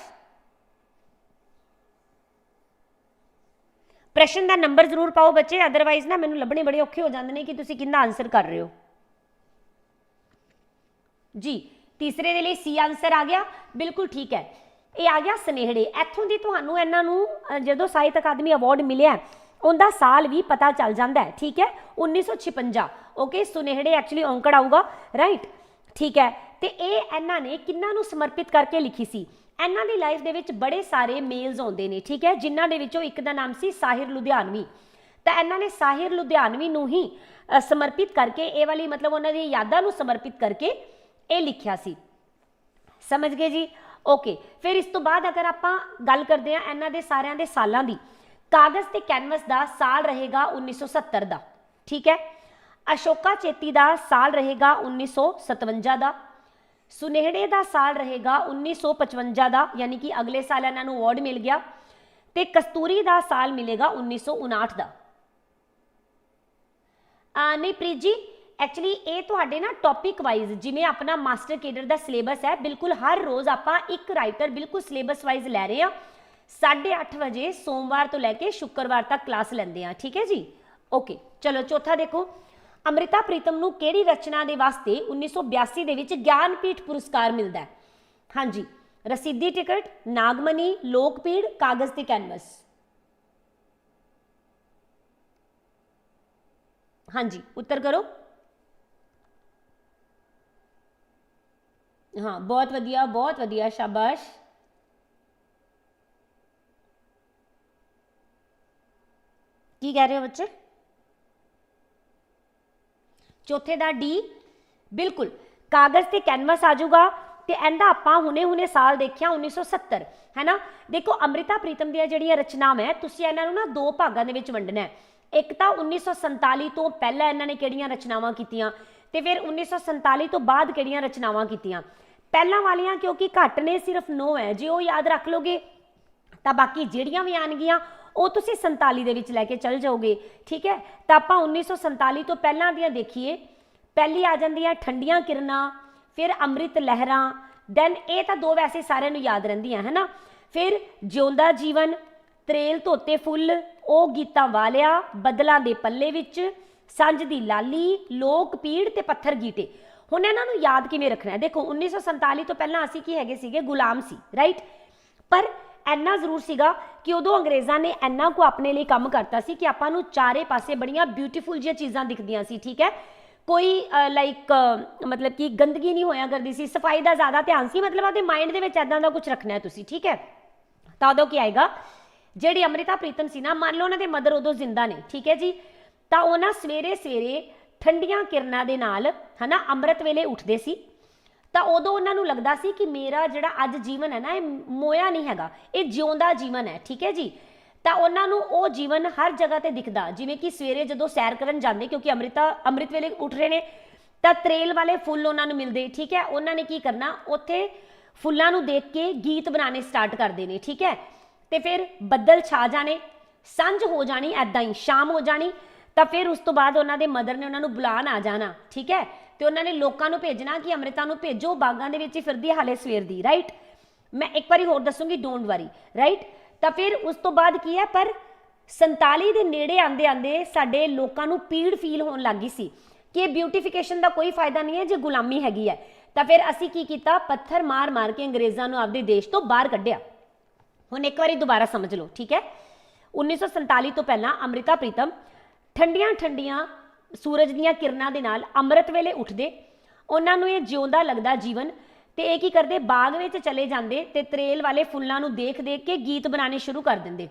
ਪ੍ਰਸ਼ਨ ਦਾ ਨੰਬਰ ਜ਼ਰੂਰ ਪਾਓ ਬੱਚੇ ਅਦਰਵਾਈਜ਼ ਨਾ ਮੈਨੂੰ ਲੱਭਣੇ ਬੜੇ ਔਖੇ ਹੋ ਜਾਂਦੇ ਨੇ ਕਿ ਤੁਸੀਂ ਕਿੰਨਾ ਆਨਸਰ ਕਰ ਰਹੇ ਹੋ ਜੀ ਤੀਸਰੇ ਦੇ ਲਈ ਸੀ ਆਨਸਰ ਆ ਗਿਆ ਬਿਲਕੁਲ ਠੀਕ ਹੈ ਇਹ ਆ ਗਿਆ ਸਨੇਹੜੇ ਇੱਥੋਂ ਦੀ ਤੁਹਾਨੂੰ ਇਹਨਾਂ ਨੂੰ ਜਦੋਂ ਸਾਹਿਤ ਅਕਾਦਮੀ ਅਵਾਰਡ ਮਿਲਿਆ ਉਹਦਾ ਸਾਲ ਵੀ ਪਤਾ ਚੱਲ ਜਾਂਦਾ ਹੈ ਠੀਕ ਹੈ 1956 ਓਕੇ ਸੁਨੇਹੜੇ ਐਕਚੁਅਲੀ ਔਂਕੜ ਆਊਗਾ ਰਾਈਟ ਠੀਕ ਹੈ? ਤੇ ਇਹ ਇਹਨਾਂ ਨੇ ਕਿੰਨਾਂ ਨੂੰ ਸਮਰਪਿਤ ਕਰਕੇ ਲਿਖੀ ਸੀ? ਇਹਨਾਂ ਦੀ ਲਾਈਫ ਦੇ ਵਿੱਚ ਬੜੇ ਸਾਰੇ ਮੇਲਸ ਆਉਂਦੇ ਨੇ, ਠੀਕ ਹੈ? ਜਿਨ੍ਹਾਂ ਦੇ ਵਿੱਚੋਂ ਇੱਕ ਦਾ ਨਾਮ ਸੀ ਸਾਹਿਰ ਲੁਧਿਆਣਵੀ ਤਾਂ ਇਹਨਾਂ ਨੇ ਸਾਹਿਰ ਲੁਧਿਆਣਵੀ ਨੂੰ ਹੀ ਸਮਰਪਿਤ ਕਰਕੇ, ਇਹ ਵਾਲੀ ਮਤਲਬ ਉਹਨਾਂ ਦੀ ਯਾਦਾਂ ਨੂੰ ਸਮਰਪਿਤ ਕਰਕੇ ਇਹ ਲਿਖਿਆ ਸੀ। ਸਮਝ ਗਏ ਜੀ? ਓਕੇ ਫਿਰ ਇਸ ਤੋਂ ਬਾਅਦ ਅਗਰ ਆਪਾਂ ਗੱਲ ਕਰਦੇ ਹਾਂ ਇਹਨਾਂ ਦੇ ਸਾਰਿਆਂ ਦੇ ਸਾਲਾਂ ਦੀ, ਕਾਗਜ਼ ਤੇ ਕੈਨਵਸ ਦਾ ਸਾਲ ਰਹੇਗਾ 1970 ਦਾ, ਠੀਕ ਹੈ? ਅਸ਼ੋਕਾ ਚੇਤੀ ਦਾ ਸਾਲ ਰਹੇਗਾ 1957 ਦਾ। ਸੁਨੇਹੜੇ ਦਾ ਸਾਲ ਰਹੇਗਾ 1955 ਦਾ, ਯਾਨੀ ਕਿ ਅਗਲੇ ਸਾਲ ਇਹਨਾਂ ਨੂੰ ਅਵਾਰਡ ਮਿਲ ਗਿਆ। ਤੇ ਕਸਤੂਰੀ ਦਾ ਸਾਲ ਮਿਲੇਗਾ 1959 ਦਾ। ਆ ਨਹੀਂ, ਪ੍ਰੀਤ ਜੀ ਐਕਚੁਅਲੀ ਇਹ ਤੁਹਾਡੇ ਨਾ ਟੌਪਿਕ ਵਾਈਜ਼ ਜਿਵੇਂ ਆਪਣਾ ਮਾਸਟਰ ਕੇਡਰ ਦਾ ਸਿਲੇਬਸ ਹੈ, ਬਿਲਕੁਲ ਹਰ ਰੋਜ਼ ਆਪਾਂ ਇੱਕ ਰਾਈਟਰ ਬਿਲਕੁਲ ਸਿਲੇਬਸ ਵਾਈਜ਼ ਲੈ ਰਹੇ ਹਾਂ। 8:30 ਵਜੇ ਸੋਮਵਾਰ ਤੋਂ ਲੈ ਕੇ ਸ਼ੁੱਕਰਵਾਰ ਤੱਕ ਕਲਾਸ ਲੈਂਦੇ ਆ ਠੀਕ ਹੈ ਜੀ? ਓਕੇ ਚਲੋ, ਚੌਥਾ ਦੇਖੋ। ਅੰਮ੍ਰਿਤਾ ਪ੍ਰੀਤਮ ਨੂੰ ਕਿਹੜੀ ਰਚਨਾ ਦੇ ਵਾਸਤੇ 1982 ਦੇ ਵਿੱਚ ਗਿਆਨਪੀਠ ਪੁਰਸਕਾਰ ਮਿਲਦਾ ਹੈ? ਹਾਂਜੀ, ਰਸੀਦੀ ਟਿਕਟ, ਨਾਗਮਨੀ, ਲੋਕਪੀੜ, ਕਾਗਜ਼ ਤੇ ਕੈਨਵਸ। ਹਾਂਜੀ, ਉੱਤਰ ਕਰੋ। ਹਾਂ, ਬਹੁਤ ਵਧੀਆ ਬਹੁਤ ਵਧੀਆ, ਸ਼ਾਬਾਸ਼। ਕੀ ਕਹਿ ਰਹੇ ਹੋ ਬੱਚੇ? ਚੌਥੇ ਦਾ ਡੀ। ਬਿਲਕੁਲ, ਕਾਗਜ਼ ਤੇ ਕੈਨਵਸ ਆ ਜਾਊਗਾ ਤੇ ਇਹਦਾ ਆਪਾਂ ਹੁਣੇ-ਹੁਣੇ ਸਾਲ ਦੇਖਿਆ 1970 ਹੈਨਾ? ਦੇਖੋ, ਅੰਮ੍ਰਿਤਾ ਪ੍ਰੀਤਮ ਦੀਆਂ ਜਿਹੜੀਆਂ ਰਚਨਾਵਾਂ ਹੈ, ਤੁਸੀਂ ਇਹਨਾਂ ਨੂੰ ਨਾ ਦੋ ਭਾਗਾਂ ਦੇ ਵਿੱਚ ਵੰਡਣਾ ਹੈ। ਇੱਕ ਤਾਂ 1947 ਤੋਂ ਪਹਿਲਾਂ ਇਹਨਾਂ ਨੇ ਕਿਹੜੀਆਂ ਰਚਨਾਵਾਂ ਕੀਤੀਆਂ ਤੇ ਫਿਰ 1947 ਤੋਂ ਬਾਅਦ ਕਿਹੜੀਆਂ ਰਚਨਾਵਾਂ ਕੀਤੀਆਂ? ਪਹਿਲਾਂ ਵਾਲੀਆਂ ਕਿਉਂਕਿ ਘੱਟ ਨੇ, ਸਿਰਫ 9 ਹੈ। ਜੇ ਉਹ ਯਾਦ ਰੱਖ ਲੋਗੇ, ਤਾਂ ਬਾਕੀ ਜਿਹੜੀਆਂ ਵੀ ਆਣਗੀਆਂ ਉਹ ਤੁਸੀਂ 47 ਦੇ ਵਿੱਚ ਲੈ ਕੇ ਚੱਲ ਜਾਓਗੇ, ਠੀਕ ਹੈ? ਤਾਂ ਆਪਾਂ 1947 ਤੋਂ ਪਹਿਲਾਂ ਦੀਆਂ ਦੇਖੀਏ, ਪਹਿਲੀ ਆ ਜਾਂਦੀਆਂ ਠੰਡੀਆਂ ਕਿਰਨਾਂ, ਫਿਰ ਅੰਮ੍ਰਿਤ ਲਹਿਰਾਂ ਦੈਨ ਇਹ ਤਾਂ ਦੋ ਵੈਸੇ ਸਾਰਿਆਂ ਨੂੰ ਯਾਦ ਰਹਿੰਦੀਆਂ ਹੈ ਨਾ ਫਿਰ ਜਿਉਂਦਾ ਜੀਵਨ, ਤਰੇਲ ਧੋਤੇ ਫੁੱਲ, ਉਹ ਗੀਤਾਂ ਵਾਲਿਆ, ਬਦਲਾਂ ਦੇ ਪੱਲੇ ਵਿੱਚ ਸੰਜ ਦੀ ਲਾਲੀ, ਲੋਕ ਪੀੜ ਤੇ ਪੱਥਰ ਗੀਟੇ। ਹੁਣ ਇਹਨਾਂ ਨੂੰ ਯਾਦ ਕਿਵੇਂ ਰੱਖਣਾ ਹੈ? ਦੇਖੋ 1947 ਤੋਂ ਪਹਿਲਾਂ ਅਸੀਂ ਕੀ ਹੈਗੇ ਸੀਗੇ? ਗੁਲਾਮ ਸੀ ਰਾਈਟ ਪਰ ਇੰਨਾ ਜ਼ਰੂਰ ਸੀਗਾ ਕਿ ਉਦੋਂ ਅੰਗਰੇਜ਼ਾਂ ਨੇ ਇੰਨਾ ਕੋ ਆਪਣੇ ਲਈ ਕੰਮ ਕਰਤਾ ਸੀ ਕਿ ਆਪਾਂ ਨੂੰ ਚਾਰੇ ਪਾਸੇ ਬੜੀਆਂ ਬਿਊਟੀਫੁਲ ਜਿਹੀਆਂ ਚੀਜ਼ਾਂ ਦਿਖਦੀਆਂ ਸੀ, ਠੀਕ ਹੈ? ਕੋਈ ਲਾਈਕ ਮਤਲਬ ਕਿ ਗੰਦਗੀ ਨਹੀਂ ਹੋਇਆ ਕਰਦੀ ਸੀ, ਸਫ਼ਾਈ ਦਾ ਜ਼ਿਆਦਾ ਧਿਆਨ ਸੀ, ਮਤਲਬ ਆਪਦੇ ਮਾਈਂਡ ਦੇ ਵਿੱਚ ਐਦਾਂ ਦਾ ਕੁਝ ਰੱਖਣਾ ਹੈ ਤੁਸੀਂ, ਠੀਕ ਹੈ? ਤਾਂ ਉਦੋਂ ਕੀ ਆਏਗਾ? ਜਿਹੜੀ ਅੰਮ੍ਰਿਤਾ ਪ੍ਰੀਤਮ ਸੀ ਨਾ, ਮੰਨ ਲਓ ਉਹਨਾਂ ਦੇ ਮਦਰ ਉਦੋਂ ਜ਼ਿੰਦਾ ਨੇ, ਠੀਕ ਹੈ ਜੀ? ਤਾਂ ਉਹ ਨਾ ਸਵੇਰੇ ਸਵੇਰੇ ਠੰਡੀਆਂ ਕਿਰਨਾਂ ਦੇ ਨਾਲ, ਹਨਾ, ਅੰਮ੍ਰਿਤ ਵੇਲੇ ਉੱਠਦੇ ਸੀ ਤਾਂ ਉਦੋਂ ਉਹਨਾਂ ਨੂੰ ਲੱਗਦਾ ਸੀ ਕਿ ਮੇਰਾ ਜਿਹੜਾ ਅੱਜ ਜੀਵਨ ਹੈ ਨਾ, ਇਹ ਮੋਇਆ ਨਹੀਂ ਹੈਗਾ, ਇਹ ਜਿਉਂਦਾ ਜੀਵਨ ਹੈ, ਠੀਕ ਹੈ ਜੀ? ਤਾਂ ਉਹਨਾਂ ਨੂੰ ਉਹ ਜੀਵਨ ਹਰ ਜਗ੍ਹਾ ਤੇ ਦਿਖਦਾ, ਜਿਵੇਂ ਕਿ ਸਵੇਰੇ ਜਦੋਂ ਸੈਰ ਕਰਨ ਜਾਂਦੇ, ਕਿਉਂਕਿ ਅੰਮ੍ਰਿਤਾ, ਅੰਮ੍ਰਿਤ ਵੇਲੇ ਉੱਠ ਰਹੇ ਨੇ, ਤਾਂ ਤਰੇਲ ਵਾਲੇ ਫੁੱਲ ਉਹਨਾਂ ਨੂੰ ਮਿਲਦੇ, ਠੀਕ ਹੈ? ਉਹਨਾਂ ਨੇ ਕੀ ਕਰਨਾ, ਉੱਥੇ ਫੁੱਲਾਂ ਨੂੰ ਦੇਖ ਕੇ ਗੀਤ ਬਣਾਉਣੇ ਸਟਾਰਟ ਕਰਦੇ ਨੇ, ਠੀਕ ਹੈ? ਤੇ ਫਿਰ ਬੱਦਲ ਛਾ ਜਾਣੇ, ਸੰਝ ਹੋ ਜਾਣੀ ਐਦਾਂ ਹੀ, ਸ਼ਾਮ ਹੋ ਜਾਣੀ, ਤਾਂ ਫਿਰ ਉਸ ਤੋਂ ਬਾਅਦ ਉਹਨਾਂ ਦੇ ਮਦਰ ਨੇ ਉਹਨਾਂ ਨੂੰ ਬੁਲਾਣ ਆ ਜਾਣਾ, ਠੀਕ ਹੈ? ਤੇ ਉਹਨਾਂ ਨੇ ਲੋਕਾਂ ਨੂੰ ਭੇਜਣਾ ਕਿ ਅੰਮ੍ਰਿਤਾ ਨੂੰ ਭੇਜੋ, ਬਾਗਾਂ ਦੇ ਵਿੱਚ ਹੀ ਫਿਰਦੀ ਹੈ ਹਾਲੇ ਸਵੇਰ ਦੀ ਰਾਈਟ ਮੈਂ ਇੱਕ ਵਾਰੀ ਹੋਰ ਦੱਸੂਗੀ ਡੋਂਟ ਵਰੀ ਰਾਈਟ ਤਾਂ ਫਿਰ ਉਸ ਤੋਂ ਬਾਅਦ ਕੀ ਹੈ, ਪਰ 47 ਦੇ ਨੇੜੇ ਆਂਦੇ ਆਂਦੇ ਸਾਡੇ ਲੋਕਾਂ ਨੂੰ ਪੀੜ ਫੀਲ ਹੋਣ ਲੱਗੀ ਸੀ ਕਿ ਬਿਊਟੀਫਿਕੇਸ਼ਨ ਦਾ ਕੋਈ ਫਾਇਦਾ ਨਹੀਂ ਹੈ, ਜੇ ਗੁਲਾਮੀ ਹੈਗੀ ਹੈ। ਤਾਂ ਫਿਰ ਅਸੀਂ ਕੀ ਕੀਤਾ? ਪੱਥਰ ਮਾਰ ਮਾਰ ਕੇ ਅੰਗਰੇਜ਼ਾਂ ਨੂੰ ਆਪਦੇ ਦੇਸ਼ ਤੋਂ ਬਾਹਰ ਕੱਢਿਆ। ਹੁਣ ਇੱਕ ਵਾਰੀ ਦੁਬਾਰਾ ਸਮਝ ਲਓ, ਠੀਕ ਹੈ? 1947 ਤੋਂ ਪਹਿਲਾਂ ਅੰਮ੍ਰਿਤਾ ਪ੍ਰੀਤਮ ਠੰਡੀਆਂ ਠੰਡੀਆਂ ਸੂਰਜ ਦੀਆਂ ਕਿਰਨਾਂ ਦੇ ਨਾਲ ਅੰਮ੍ਰਿਤ ਵੇਲੇ ਉੱਠਦੇ, ਉਹਨਾਂ ਨੂੰ ਇਹ ਜਿਉਂਦਾ ਲੱਗਦਾ ਜੀਵਨ ਤੇ ਇਹ ਕੀ ਕਰਦੇ, ਬਾਗ ਵਿੱਚ ਚਲੇ ਜਾਂਦੇ ਤੇ ਤਰੇਲ ਵਾਲੇ ਫੁੱਲਾਂ ਨੂੰ ਦੇਖ ਦੇਖ ਕੇ ਗੀਤ ਬਣਾਉਣੇ ਸ਼ੁਰੂ ਕਰ ਦਿੰਦੇ।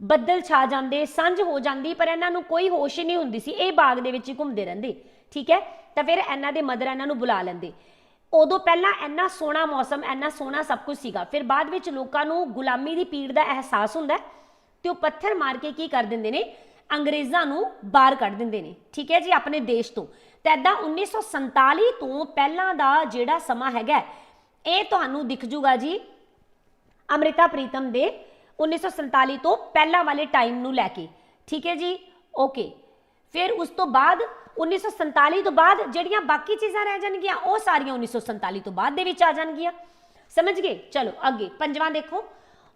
ਬੱਦਲ ਛਾ ਜਾਂਦੇ, ਸਾਂਝ ਹੋ ਜਾਂਦੀ, ਪਰ ਇਹਨਾਂ ਨੂੰ ਕੋਈ ਹੋਸ਼ ਹੀ ਨਹੀਂ ਹੁੰਦੀ ਸੀ, ਇਹ ਬਾਗ ਦੇ ਵਿੱਚ ਹੀ ਘੁੰਮਦੇ ਰਹਿੰਦੇ, ਠੀਕ ਹੈ? ਤਾਂ ਫਿਰ ਇਹਨਾਂ ਦੇ ਮਦਰ ਇਹਨਾਂ ਨੂੰ ਬੁਲਾ ਲੈਂਦੇ। ਉਦੋਂ ਪਹਿਲਾਂ ਇੰਨਾ ਸੋਹਣਾ ਮੌਸਮ, ਇੰਨਾ ਸੋਹਣਾ ਸਭ ਕੁਝ ਸੀਗਾ। ਫਿਰ ਬਾਅਦ ਵਿੱਚ ਲੋਕਾਂ ਨੂੰ ਗੁਲਾਮੀ ਦੀ ਪੀੜ ਦਾ ਅਹਿਸਾਸ ਹੁੰਦਾ ਹੈ ਤੇ ਉਹ ਪੱਥਰ ਮਾਰ ਕੇ ਕੀ ਕਰ ਦਿੰਦੇ ਨੇ? ਅੰਗਰੇਜ਼ਾਂ ਨੂੰ ਬਾਹਰ ਕੱਢ ਦਿੰਦੇ ਨੇ। ਠੀਕ ਹੈ ਜੀ, ਆਪਣੇ ਦੇਸ਼ ਤੋਂ। ਤੇ ਐਦਾਂ 1947 ਤੋਂ ਪਹਿਲਾਂ ਦਾ ਜਿਹੜਾ ਸਮਾਂ ਹੈਗਾ, ਇਹ ਤੁਹਾਨੂੰ ਦਿਖ ਜੂਗਾ ਜੀ, ਅੰਮ੍ਰਿਤਾ ਪ੍ਰੀਤਮ ਦੇ 1947 ਤੋਂ ਪਹਿਲਾਂ ਵਾਲੇ ਟਾਈਮ ਨੂੰ ਲੈ ਕੇ। ਠੀਕ ਹੈ ਜੀ? ਓਕੇ ਫਿਰ ਉਸ ਤੋਂ ਬਾਅਦ 1947 ਤੋਂ ਬਾਅਦ ਜਿਹੜੀਆਂ ਬਾਕੀ ਚੀਜ਼ਾਂ ਰਹਿ ਜਾਣਗੀਆਂ, ਉਹ ਸਾਰੀਆਂ 1947 ਤੋਂ ਬਾਅਦ ਦੇ ਵਿੱਚ ਆ ਜਾਣਗੀਆਂ। ਸਮਝ ਗਏ? ਚਲੋ ਅੱਗੇ, ਪੰਜਵਾਂ ਦੇਖੋ।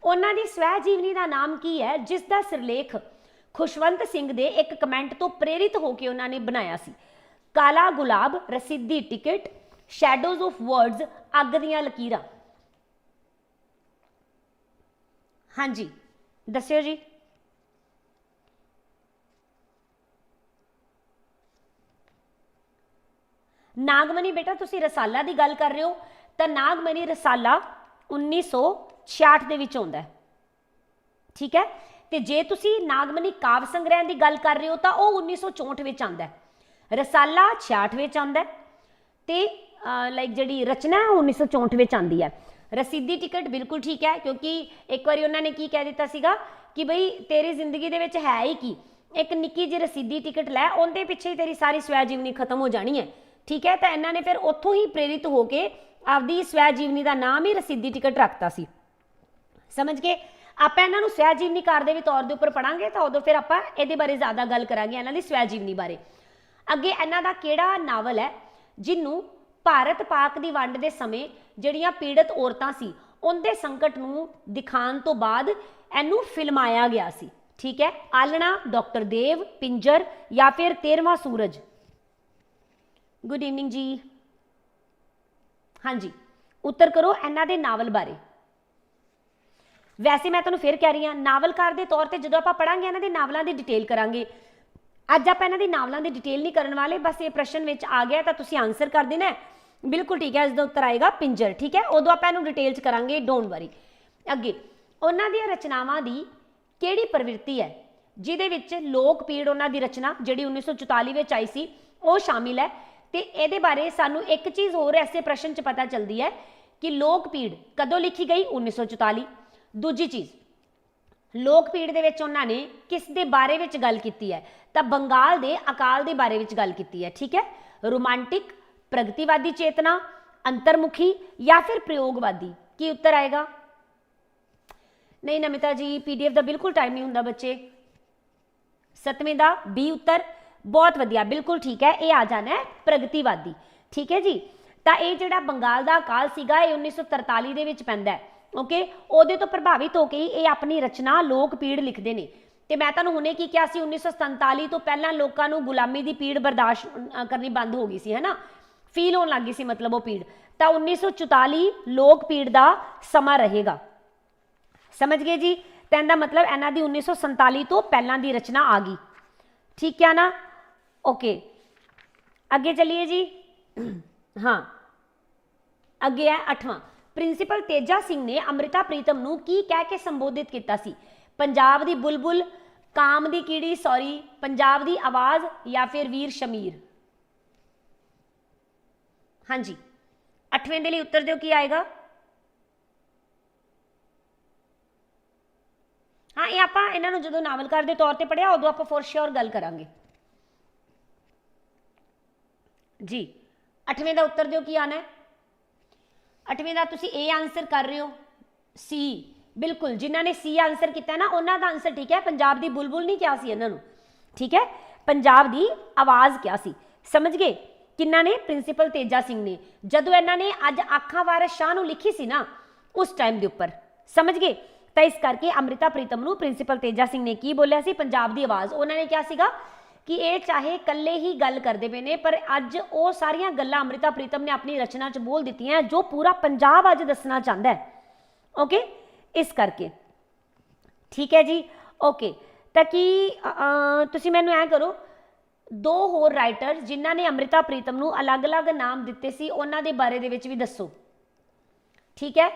ਉਹਨਾਂ ਦੀ ਸਵੈ ਜੀਵਨੀ ਦਾ ਨਾਮ ਕੀ ਹੈ? ਜਿਸ ਦਾ ਸਿਰਲੇਖ ਖੁਸ਼ਵੰਤ ਸਿੰਘ ਦੇ ਇੱਕ ਕਮੈਂਟ ਤੋਂ ਪ੍ਰੇਰਿਤ ਹੋ ਕੇ ਉਹਨਾਂ ਨੇ ਬਣਾਇਆ ਸੀ। Kala Gulab, Raseedi Ticket shadows of words Agg Diyan Lakeeran. ਹਾਂਜੀ, ਦੱਸਿਓ ਜੀ। ਨਾਗਮਨੀ, ਬੇਟਾ, ਤੁਸੀਂ ਰਸਾਲਾ ਦੀ ਗੱਲ ਕਰ ਰਹੇ ਹੋ। ਤਾਂ ਨਾਗਮਨੀ ਰਸਾਲਾ 1966 ਦੇ ਵਿੱਚ ਆਉਂਦਾ ਠੀਕ ਹੈ? ਤੇ ਜੇ ਤੁਸੀਂ ਨਾਗਮਨੀ ਕਾਵ ਸੰਗ੍ਰਹਿ ਦੀ ਗੱਲ ਕਰ ਰਹੇ ਹੋ ਤਾਂ ਉਹ 1964 ਵਿੱਚ ਆਉਂਦਾ ਹੈ। ਰਸਾਲਾ 66 ਵਿੱਚ ਆਉਂਦਾ ਹੈ ਤੇ ਲਾਈਕ ਜਿਹੜੀ ਰਚਨਾ ਹੈ ਉਹ 1964 ਵਿੱਚ ਆਉਂਦੀ ਹੈ। ਰਸੀਦੀ ਟਿਕਟ ਬਿਲਕੁਲ ਠੀਕ ਹੈ ਕਿਉਂਕਿ ਇੱਕ ਵਾਰੀ ਉਹਨਾਂ ਨੇ ਕੀ ਕਹਿ ਦਿੱਤਾ ਸੀਗਾ ਕਿ ਬਈ ਤੇਰੀ ਜ਼ਿੰਦਗੀ ਦੇ ਵਿੱਚ ਹੈ ਹੀ ਕੀ? ਇੱਕ ਨਿੱਕੀ ਜਿਹੀ ਰਸੀਦੀ ਟਿਕਟ ਲੈ, ਉਹਦੇ ਪਿੱਛੇ ਹੀ ਤੇਰੀ ਸਾਰੀ ਸਵੈ ਜੀਵਨੀ ਖਤਮ ਹੋ ਜਾਣੀ ਹੈ। ਠੀਕ ਹੈ, ਤਾਂ ਇਹਨਾਂ ਨੇ ਫਿਰ ਉੱਥੋਂ ਹੀ ਪ੍ਰੇਰਿਤ ਹੋ ਕੇ ਆਪਦੀ ਸਵੈ ਜੀਵਨੀ ਦਾ ਨਾਮ ਹੀ ਰਸੀਦੀ ਟਿਕਟ ਰੱਖਤਾ ਸੀ। ਸਮਝ ਕੇ ਆਪਾਂ ਇਹਨਾਂ ਨੂੰ ਸਵੈ ਜੀਵਨੀ ਕਾਰ ਦੇ ਵੀ ਤੌਰ ਦੇ ਉੱਪਰ ਪੜਾਂਗੇ ਤਾਂ ਉਦੋਂ ਫਿਰ ਆਪਾਂ ਇਹਦੇ ਬਾਰੇ ਜ਼ਿਆਦਾ ਗੱਲ ਕਰਾਂਗੇ, ਇਹਨਾਂ ਦੀ ਸਵੈ ਜੀਵਨੀ ਬਾਰੇ। ਅੱਗੇ ਇਹਨਾਂ ਦਾ ਕਿਹੜਾ ਨਾਵਲ ਹੈ ਜਿਹਨੂੰ ਭਾਰਤ ਪਾਕ ਦੀ ਵੰਡ ਦੇ ਸਮੇਂ ਜਿਹੜੀਆਂ ਪੀੜਤ ਔਰਤਾਂ ਸੀ, ਉਹਦੇ ਸੰਕਟ ਨੂੰ ਦਿਖਾਉਣ ਤੋਂ ਬਾਅਦ ਇਹਨੂੰ ਫਿਲਮਾਇਆ ਗਿਆ ਸੀ। ਠੀਕ ਹੈ? ਆਲਣਾ, ਡਾਕਟਰ ਦੇਵ, ਪਿੰਜਰ ਜਾਂ ਫਿਰ 13ਵਾਂ ਸੂਰਜ। ਗੁੱਡ ਈਵਨਿੰਗ ਜੀ। ਹਾਂਜੀ। ਉੱਤਰ ਕਰੋ ਇਹਨਾਂ ਦੇ ਨਾਵਲ ਬਾਰੇ। ਵੈਸੇ ਮੈਂ ਤੁਹਾਨੂੰ ਫਿਰ ਕਹਿ ਰਹੀ ਹਾਂ, ਨਾਵਲਕਾਰ ਦੇ ਤੌਰ ਤੇ ਜਦੋਂ ਆਪਾਂ ਪੜਾਂਗੇ ਇਹਨਾਂ ਦੇ ਨਾਵਲਾਂ ਦੀ ਡਿਟੇਲ ਕਰਾਂਗੇ। ਅੱਜ ਆਪਾਂ ਇਹਨਾਂ ਦੀ ਨਾਵਲਾਂ ਦੀ ਡਿਟੇਲ ਨਹੀਂ ਕਰਨ ਵਾਲੇ, ਬਸ ਇਹ ਪ੍ਰਸ਼ਨ ਵਿੱਚ ਆ ਗਿਆ, ਤਾਂ ਤੁਸੀਂ ਆਨਸਰ ਕਰ ਦੇਣਾ ਬਿਲਕੁਲ ਠੀਕ ਹੈ, ਇਸ ਦਾ ਉੱਤਰ ਆਏਗਾ ਪਿੰਜਰ, ਠੀਕ ਹੈ? ਉਦੋਂ ਆਪਾਂ ਇਹਨੂੰ ਡਿਟੇਲ ਚ ਕਰਾਂਗੇ ਡੋਂਟ ਵਰੀ ਅੱਗੇ, ਉਹਨਾਂ ਦੀਆਂ ਰਚਨਾਵਾਂ ਦੀ ਕਿਹੜੀ ਪ੍ਰਵਿਰਤੀ ਹੈ? ਜਿਹਦੇ ਵਿੱਚ ਲੋਕ ਪੀੜ ਉਹਨਾਂ ਦੀ ਰਚਨਾ, ਜਿਹੜੀ 1944 ਵਿੱਚ ਆਈ ਸੀ, ਉਹ ਸ਼ਾਮਿਲ ਹੈ। ਤੇ ਇਹਦੇ ਬਾਰੇ ਸਾਨੂੰ ਇੱਕ ਚੀਜ਼ ਹੋਰ ਐਸੇ ਪ੍ਰਸ਼ਨ ਚ ਪਤਾ ਚੱਲਦੀ ਹੈ ਕਿ ਲੋਕ ਪੀੜ ਕਦੋਂ ਲਿਖੀ ਗਈ? 1944 ਦੂਜੀ ਚੀਜ਼, ਲੋਕ ਪੀੜ ਦੇ ਵਿੱਚ ਉਹਨਾਂ ਨੇ ਕਿਸ ਦੇ ਬਾਰੇ ਵਿੱਚ ਗੱਲ ਕੀਤੀ ਹੈ? ਤਾਂ ਬੰਗਾਲ ਦੇ ਅਕਾਲ ਦੇ ਬਾਰੇ ਵਿੱਚ ਗੱਲ ਕੀਤੀ ਹੈ, ਠੀਕ ਹੈ? ਰੋਮਾਂਟਿਕ, ਪ੍ਰਗਤੀਵਾਦੀ ਚੇਤਨਾ, ਅੰਤਰਮੁਖੀ ਜਾਂ ਫਿਰ ਪ੍ਰਯੋਗਵਾਦੀ? ਕੀ ਉੱਤਰ ਆਏਗਾ? ਨਹੀਂ ਨਮਿਤਾ ਜੀ ਪੀਡੀਐਫ ਦਾ ਬਿਲਕੁਲ ਟਾਈਮ ਨਹੀਂ ਹੁੰਦਾ ਬੱਚੇ। ਸਤਵੇਂ ਦਾ ਬੀ ਉੱਤਰ, ਬਹੁਤ ਵਧੀਆ, ਬਿਲਕੁਲ ਠੀਕ ਹੈ, ਇਹ ਆ ਜਾਣਾ ਹੈ, ਪ੍ਰਗਤੀਵਾਦੀ, ਠੀਕ ਹੈ ਜੀ? ਤਾਂ ਇਹ ਜਿਹੜਾ ਬੰਗਾਲ ਦਾ ਅਕਾਲ ਸੀਗਾ, ਇਹ 1943 ਦੇ ਵਿੱਚ ਪੈਂਦਾ ਹੈ। ਓਕੇ ਉਹਦੇ ਤੋਂ ਪ੍ਰਭਾਵਿਤ ਹੋ ਕੇ ਹੀ ਇਹ ਆਪਣੀ ਰਚਨਾ ਲੋਕ ਪੀੜ ਲਿਖਦੇ ਨੇ। ਤੇ ਮੈਂ ਤੁਹਾਨੂੰ ਹੁਣੇ ਕੀ ਕਿਹਾ ਸੀ 1947 ਤੋਂ ਪਹਿਲਾਂ ਲੋਕਾਂ ਨੂੰ ਗੁਲਾਮੀ ਦੀ ਪੀੜ ਬਰਦਾਸ਼ਤ ਕਰਨੀ ਬੰਦ ਹੋ ਗਈ ਸੀ, ਹੈਨਾ? ਫੀਲ ਹੋਣ ਲੱਗੀ ਸੀ ਮਤਲਬ ਉਹ ਪੀੜ। ਤਾਂ 1944 ਲੋਕ ਪੀੜ ਦਾ ਸਮਾਂ ਰਹੇਗਾ। ਸਮਝ ਗਏ ਜੀ? ਤਾਂ ਇਹਦਾ ਮਤਲਬ ਇਹਨਾਂ ਦੀ 1947 ਤੋਂ ਪਹਿਲਾਂ ਦੀ ਰਚਨਾ ਆ ਗਈ। ਠੀਕ ਹੈ ਨਾ? ਓਕੇ ਅੱਗੇ ਚੱਲੀਏ ਜੀ। ਹਾਂ। ਅੱਗੇ ਹੈ 8ਵਾਂ ਪ੍ਰਿੰਸੀਪਲ ਤੇਜਾ ਸਿੰਘ ਨੇ ਅੰਮ੍ਰਿਤਾ ਪ੍ਰੀਤਮ ਨੂੰ ਕੀ ਕਹਿ ਕੇ ਸੰਬੋਧਿਤ ਕੀਤਾ ਸੀ? ਪੰਜਾਬ ਦੀ ਬੁਲਬੁਲ, ਕਾਮ ਦੀ ਕੀੜੀ ਸੌਰੀ ਪੰਜਾਬ ਦੀ ਆਵਾਜ਼ ਜਾਂ ਫਿਰ ਵੀਰ ਸ਼ਮੀਰ? ਹਾਂਜੀ। 8ਵੇਂ ਦੇ ਲਈ ਉੱਤਰ ਦਿਓ, ਕੀ ਆਏਗਾ? ਹਾਂ, ਇਹ ਆਪਾਂ ਇਹਨਾਂ ਨੂੰ ਜਦੋਂ ਨਾਵਲਕਾਰ ਦੇ ਤੌਰ ਤੇ ਪੜਿਆ ਉਦੋਂ ਆਪਾਂ ਫੋਰ ਸ਼ੋਰ ਗੱਲ ਕਰਾਂਗੇ। ਜੀ। 8ਵੇਂ ਦਾ ਉੱਤਰ ਦਿਓ, ਕੀ ਆਣਾ ਹੈ? 8ਵੇਂ ਦਾ ਤੁਸੀਂ A ਆਨਸਰ ਕਰ ਰਹੇ ਹੋ। C, ਬਿਲਕੁਲ, ਜਿਨ੍ਹਾਂ ਨੇ C ਆਨਸਰ ਕੀਤਾ ਨਾ, ਉਹਨਾਂ ਦਾ ਆਨਸਰ ਠੀਕ ਹੈ। ਪੰਜਾਬ ਦੀ ਬੁਲਬੁਲ ਨਹੀਂ ਕਿਹਾ ਸੀ ਇਹਨਾਂ ਨੂੰ। ਠੀਕ ਹੈ? ਪੰਜਾਬ ਦੀ ਆਵਾਜ਼ ਕਿਹਾ ਸੀ। ਸਮਝ ਗਏ? ਕਿੰਨਾ ਨੇ? ਪ੍ਰਿੰਸੀਪਲ ਤੇਜਾ ਸਿੰਘ ਨੇ। ਜਦੋਂ ਇਹਨਾਂ ਨੇ ਅੱਜ ਅੱਖਾਂ ਵਾਰਸ ਸ਼ਾਹ ਨੂੰ ਲਿਖੀ ਸੀ ਨਾ, ਉਸ ਟਾਈਮ ਦੇ ਉੱਪਰ। ਸਮਝ ਗਏ? ਤਾਂ ਇਸ ਕਰਕੇ ਅੰਮ੍ਰਿਤਾ ਪ੍ਰੀਤਮ ਨੂੰ ਪ੍ਰਿੰਸੀਪਲ ਤੇਜਾ ਸਿੰਘ ਨੇ ਕੀ ਬੋਲਿਆ ਸੀ? ਪੰਜਾਬ ਦੀ ਆਵਾਜ਼। ਉਹਨਾਂ ਨੇ ਕਿਹਾ ਸੀਗਾ ਕਿ ਇਹ ਚਾਹੇ ਇਕੱਲੇ ਹੀ ਗੱਲ ਕਰਦੇ ਪਏ ਨੇ, ਪਰ ਅੱਜ ਉਹ ਸਾਰੀਆਂ ਗੱਲਾਂ ਅੰਮ੍ਰਿਤਾ ਪ੍ਰੀਤਮ ਨੇ ਆਪਣੀ ਰਚਨਾ 'ਚ ਬੋਲ ਦਿੱਤੀਆਂ ਜੋ ਪੂਰਾ ਪੰਜਾਬ ਅੱਜ ਦੱਸਣਾ ਚਾਹੁੰਦਾ ਹੈ। ਓਕੇ? ਇਸ ਕਰਕੇ। ਠੀਕ ਹੈ ਜੀ? ਓਕੇ। ਤਾਂ ਕੀ ਤੁਸੀਂ ਮੈਨੂੰ ਐ ਕਰੋ, ਦੋ ਹੋਰ ਰਾਈਟਰ ਜਿਨ੍ਹਾਂ ਨੇ ਅੰਮ੍ਰਿਤਾ ਪ੍ਰੀਤਮ ਨੂੰ ਅਲੱਗ-ਅਲੱਗ ਨਾਮ ਦਿੱਤੇ ਸੀ, ਉਹਨਾਂ ਦੇ ਬਾਰੇ ਦੇ ਵਿੱਚ ਵੀ ਦੱਸੋ। ਠੀਕ ਹੈ?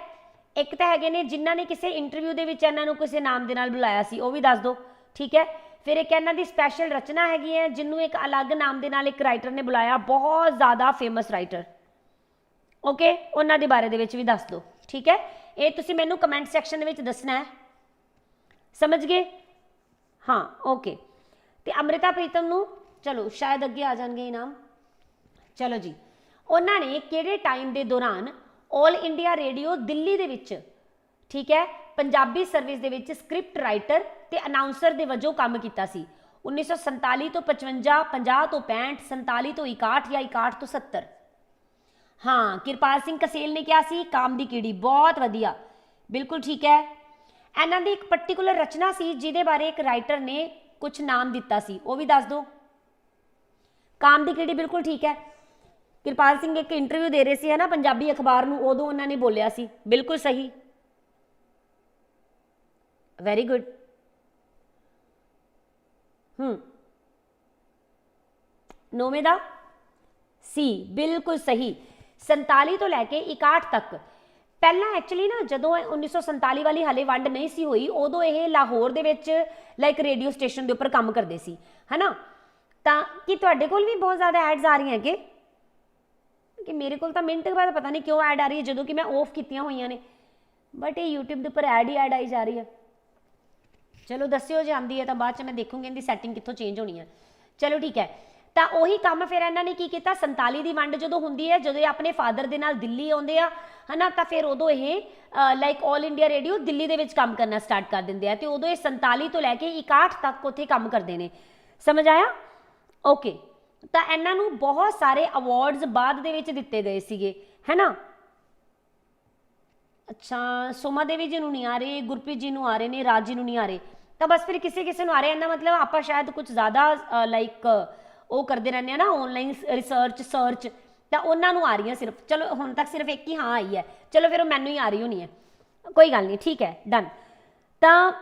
ਇੱਕ ਤਾਂ ਹੈਗੇ ਨੇ ਜਿਨ੍ਹਾਂ ਨੇ ਕਿਸੇ ਇੰਟਰਵਿਊ ਦੇ ਵਿੱਚ ਇਹਨਾਂ ਨੂੰ ਕਿਸੇ ਨਾਮ ਦੇ ਨਾਲ ਬੁਲਾਇਆ ਸੀ, ਉਹ ਵੀ ਦੱਸ ਦਿਓ ਠੀਕ ਹੈ? ਫਿਰ ਇੱਕ ਇਹਨਾਂ ਦੀ ਸਪੈਸ਼ਲ ਰਚਨਾ ਹੈਗੀ ਹੈ, ਜਿਹਨੂੰ ਇੱਕ ਅਲੱਗ ਨਾਮ ਦੇ ਨਾਲ ਇੱਕ ਰਾਈਟਰ ਨੇ ਬੁਲਾਇਆ, ਬਹੁਤ ਜ਼ਿਆਦਾ ਫੇਮਸ ਰਾਈਟਰ ਓਕੇ ਉਹਨਾਂ ਦੇ ਬਾਰੇ ਦੇ ਵਿੱਚ ਵੀ ਦੱਸ ਦਿਓ। ਠੀਕ ਹੈ? ਇਹ ਤੁਸੀਂ ਮੈਨੂੰ ਕਮੈਂਟ ਸੈਕਸ਼ਨ ਦੇ ਵਿੱਚ ਦੱਸਣਾ ਹੈ। ਸਮਝ ਗਏ? ਹਾਂ ਓਕੇ ਤੇ ਅੰਮ੍ਰਿਤਾ ਪ੍ਰੀਤਮ ਨੂੰ, ਚਲੋ, ਸ਼ਾਇਦ ਅੱਗੇ ਆ ਜਾਣਗੇ ਇਨਾਮ। ਚਲੋ ਜੀ। ਉਹਨਾਂ ਨੇ ਕਿਹੜੇ ਟਾਈਮ ਦੇ ਦੌਰਾਨ 올 ਇੰਡੀਆ ਰੇਡੀਓ ਦਿੱਲੀ ਦੇ ਵਿੱਚ, ਠੀਕ ਹੈ? ਪੰਜਾਬੀ ਸਰਵਿਸ ਦੇ ਵਿੱਚ ਸਕ੍ਰਿਪਟ ਰਾਈਟਰ ਤੇ ਅਨਾਉਂਸਰ ਦੇ ਵਜੋਂ ਕੰਮ ਕੀਤਾ ਸੀ। 1947 ਤੋਂ 55 50 ਤੋਂ 65 47 ਤੋਂ 61 ਜਾਂ 61 ਤੋਂ 70 ਹਾਂ, ਕਿਰਪਾਲ ਸਿੰਘ ਕਸੇਲ ਨੇ ਕਿਹਾ ਸੀ, ਕਾਮ ਦੀ ਕੀੜੀ ਬਹੁਤ ਵਧੀਆ। ਬਿਲਕੁਲ ਠੀਕ ਹੈ। ਇਹਨਾਂ ਦੀ ਇੱਕ ਪਾਰਟਿਕੂਲਰ ਰਚਨਾ ਸੀ, ਜਿਹਦੇ ਬਾਰੇ ਇੱਕ ਰਾਈਟਰ ਨੇ ਕੁਝ ਨਾਮ ਦਿੱਤਾ ਸੀ। ਉਹ ਵੀ ਦੱਸ ਦਿਓ ਕਾਮ ਦੀ ਕੀੜੀ ਬਿਲਕੁਲ ਠੀਕ ਹੈ। ਕਿਰਪਾਲ ਸਿੰਘ ਇੱਕ ਇੰਟਰਵਿਊ ਦੇ ਰਹੇ ਸੀ ਹੈ ਨਾ ਪੰਜਾਬੀ ਅਖਬਾਰ ਨੂੰ ਉਦੋਂ ਉਹਨਾਂ ਨੇ ਬੋਲਿਆ ਸੀ। ਬਿਲਕੁਲ ਸਹੀ। ਵੈਰੀ ਗੁੱਡ ਹੂੰ ਨੌਵੇਂ ਦਾ ਸੀ ਬਿਲਕੁਲ ਸਹੀ 47 ਤੋਂ ਲੈ ਕੇ 61 ਤੱਕ ਪਹਿਲਾਂ ਐਕਚੁਅਲੀ ਨਾ ਜਦੋਂ ਇਹ 1947 ਵਾਲੀ ਹਾਲੇ ਵੰਡ ਨਹੀਂ ਸੀ ਹੋਈ ਉਦੋਂ ਇਹ ਲਾਹੌਰ ਦੇ ਵਿੱਚ ਲਾਈਕ ਰੇਡੀਓ ਸਟੇਸ਼ਨ ਦੇ ਉੱਪਰ ਕੰਮ ਕਰਦੇ ਸੀ ਹਨਾ ਤਾਂ ਕੀ ਤੁਹਾਡੇ ਕੋਲ ਵੀ ਬਹੁਤ ਜ਼ਿਆਦਾ ਐਡਸ ਆ ਰਹੀਆਂ ਕਿ ਕਿ ਮੇਰੇ ਕੋਲ ਤਾਂ ਮਿੰਟ ਬਾਅਦ ਪਤਾ ਨਹੀਂ ਕਿਉਂ ਐਡ ਆ ਰਹੀ ਹੈ ਜਦੋਂ ਕਿ ਮੈਂ ਆਫ ਕੀਤੀਆਂ ਹੋਈਆਂ ਨੇ ਬਟ ਇਹ YouTube ਦੇ ਉੱਪਰ ਐਡ ਹੀ ਐਡ ਆਈ ਜਾ ਰਹੀ ਹੈ ਚਲੋ ਦੱਸਿਓ ਜੇ ਆਂਦੀ ਹੈ ਤਾਂ ਬਾਅਦ ਚ ਮੈਂ ਦੇਖੂੰਗੀ ਇਹਦੀ ਸੈਟਿੰਗ ਕਿੱਥੋਂ ਚੇਂਜ ਹੋਣੀ ਹੈ। ਚਲੋ ਠੀਕ ਹੈ। ਤਾਂ ਉਹੀ ਕੰਮ ਫਿਰ ਇਹਨਾਂ ਨੇ ਕੀ ਕੀਤਾ? 47 ਦੀ ਵੰਡ ਜਦੋਂ ਹੁੰਦੀ ਹੈ, ਜਦੋਂ ਇਹ ਆਪਣੇ ਫਾਦਰ ਦੇ ਨਾਲ ਦਿੱਲੀ ਆਉਂਦੇ ਆ, ਹਨਾ, ਤਾਂ ਫਿਰ ਉਦੋਂ ਇਹ ਲਾਈਕ 올 ਇੰਡੀਆ ਰੇਡੀਓ ਦਿੱਲੀ ਦੇ ਵਿੱਚ ਕੰਮ ਕਰਨਾ ਸਟਾਰਟ ਕਰ ਦਿੰਦੇ ਆ ਤੇ ਉਦੋਂ ਇਹ 47 ਤੋਂ ਲੈ ਕੇ 61 ਤੱਕ ਉੱਥੇ ਕੰਮ ਕਰਦੇ ਨੇ। ਸਮਝ ਆਇਆ? ਓਕੇ ਤਾਂ ਇਹਨਾਂ ਨੂੰ ਬਹੁਤ ਸਾਰੇ ਅਵਾਰਡਸ ਬਾਅਦ ਦੇ ਵਿੱਚ ਦਿੱਤੇ ਗਏ ਸੀਗੇ, ਹੈਨਾ? ਅੱਛਾ, ਸੋਮਾ ਦੇਵੀ ਜੀ ਨੂੰ ਨਹੀਂ ਆ ਰਹੇ, ਗੁਰਪ੍ਰੀਤ ਜੀ ਨੂੰ ਆ ਰਹੇ ਨੇ, ਰਾਜ ਜੀ ਨੂੰ ਨਹੀਂ ਆ ਰਹੇ। ਤਾਂ ਬਸ ਫਿਰ ਕਿਸੇ ਕਿਸੇ ਨੂੰ ਆ ਰਹੇ ਇਹਨਾਂ ਮਤਲਬ ਆਪਾਂ ਸ਼ਾਇਦ ਕੁਝ ਜ਼ਿਆਦਾ ਲਾਈਕ ਉਹ ਕਰਦੇ ਰਹਿੰਦੇ ਆ ਨਾ ਆਨਲਾਈਨ ਰਿਸਰਚ ਸਰਚ ਤਾਂ ਉਹਨਾਂ ਨੂੰ ਆ ਰਹੀਆਂ ਸਿਰਫ। ਚਲੋ, ਹੁਣ ਤੱਕ ਸਿਰਫ ਇੱਕ ਹੀ ਹਾਂ ਆਈ ਹੈ। ਚਲੋ ਫਿਰ ਉਹ ਮੈਨੂੰ ਹੀ ਆ ਰਹੀ ਹੋਣੀ ਹੈ। ਕੋਈ ਗੱਲ ਨਹੀਂ, ਠੀਕ ਹੈ ਡਨ ਤਾਂ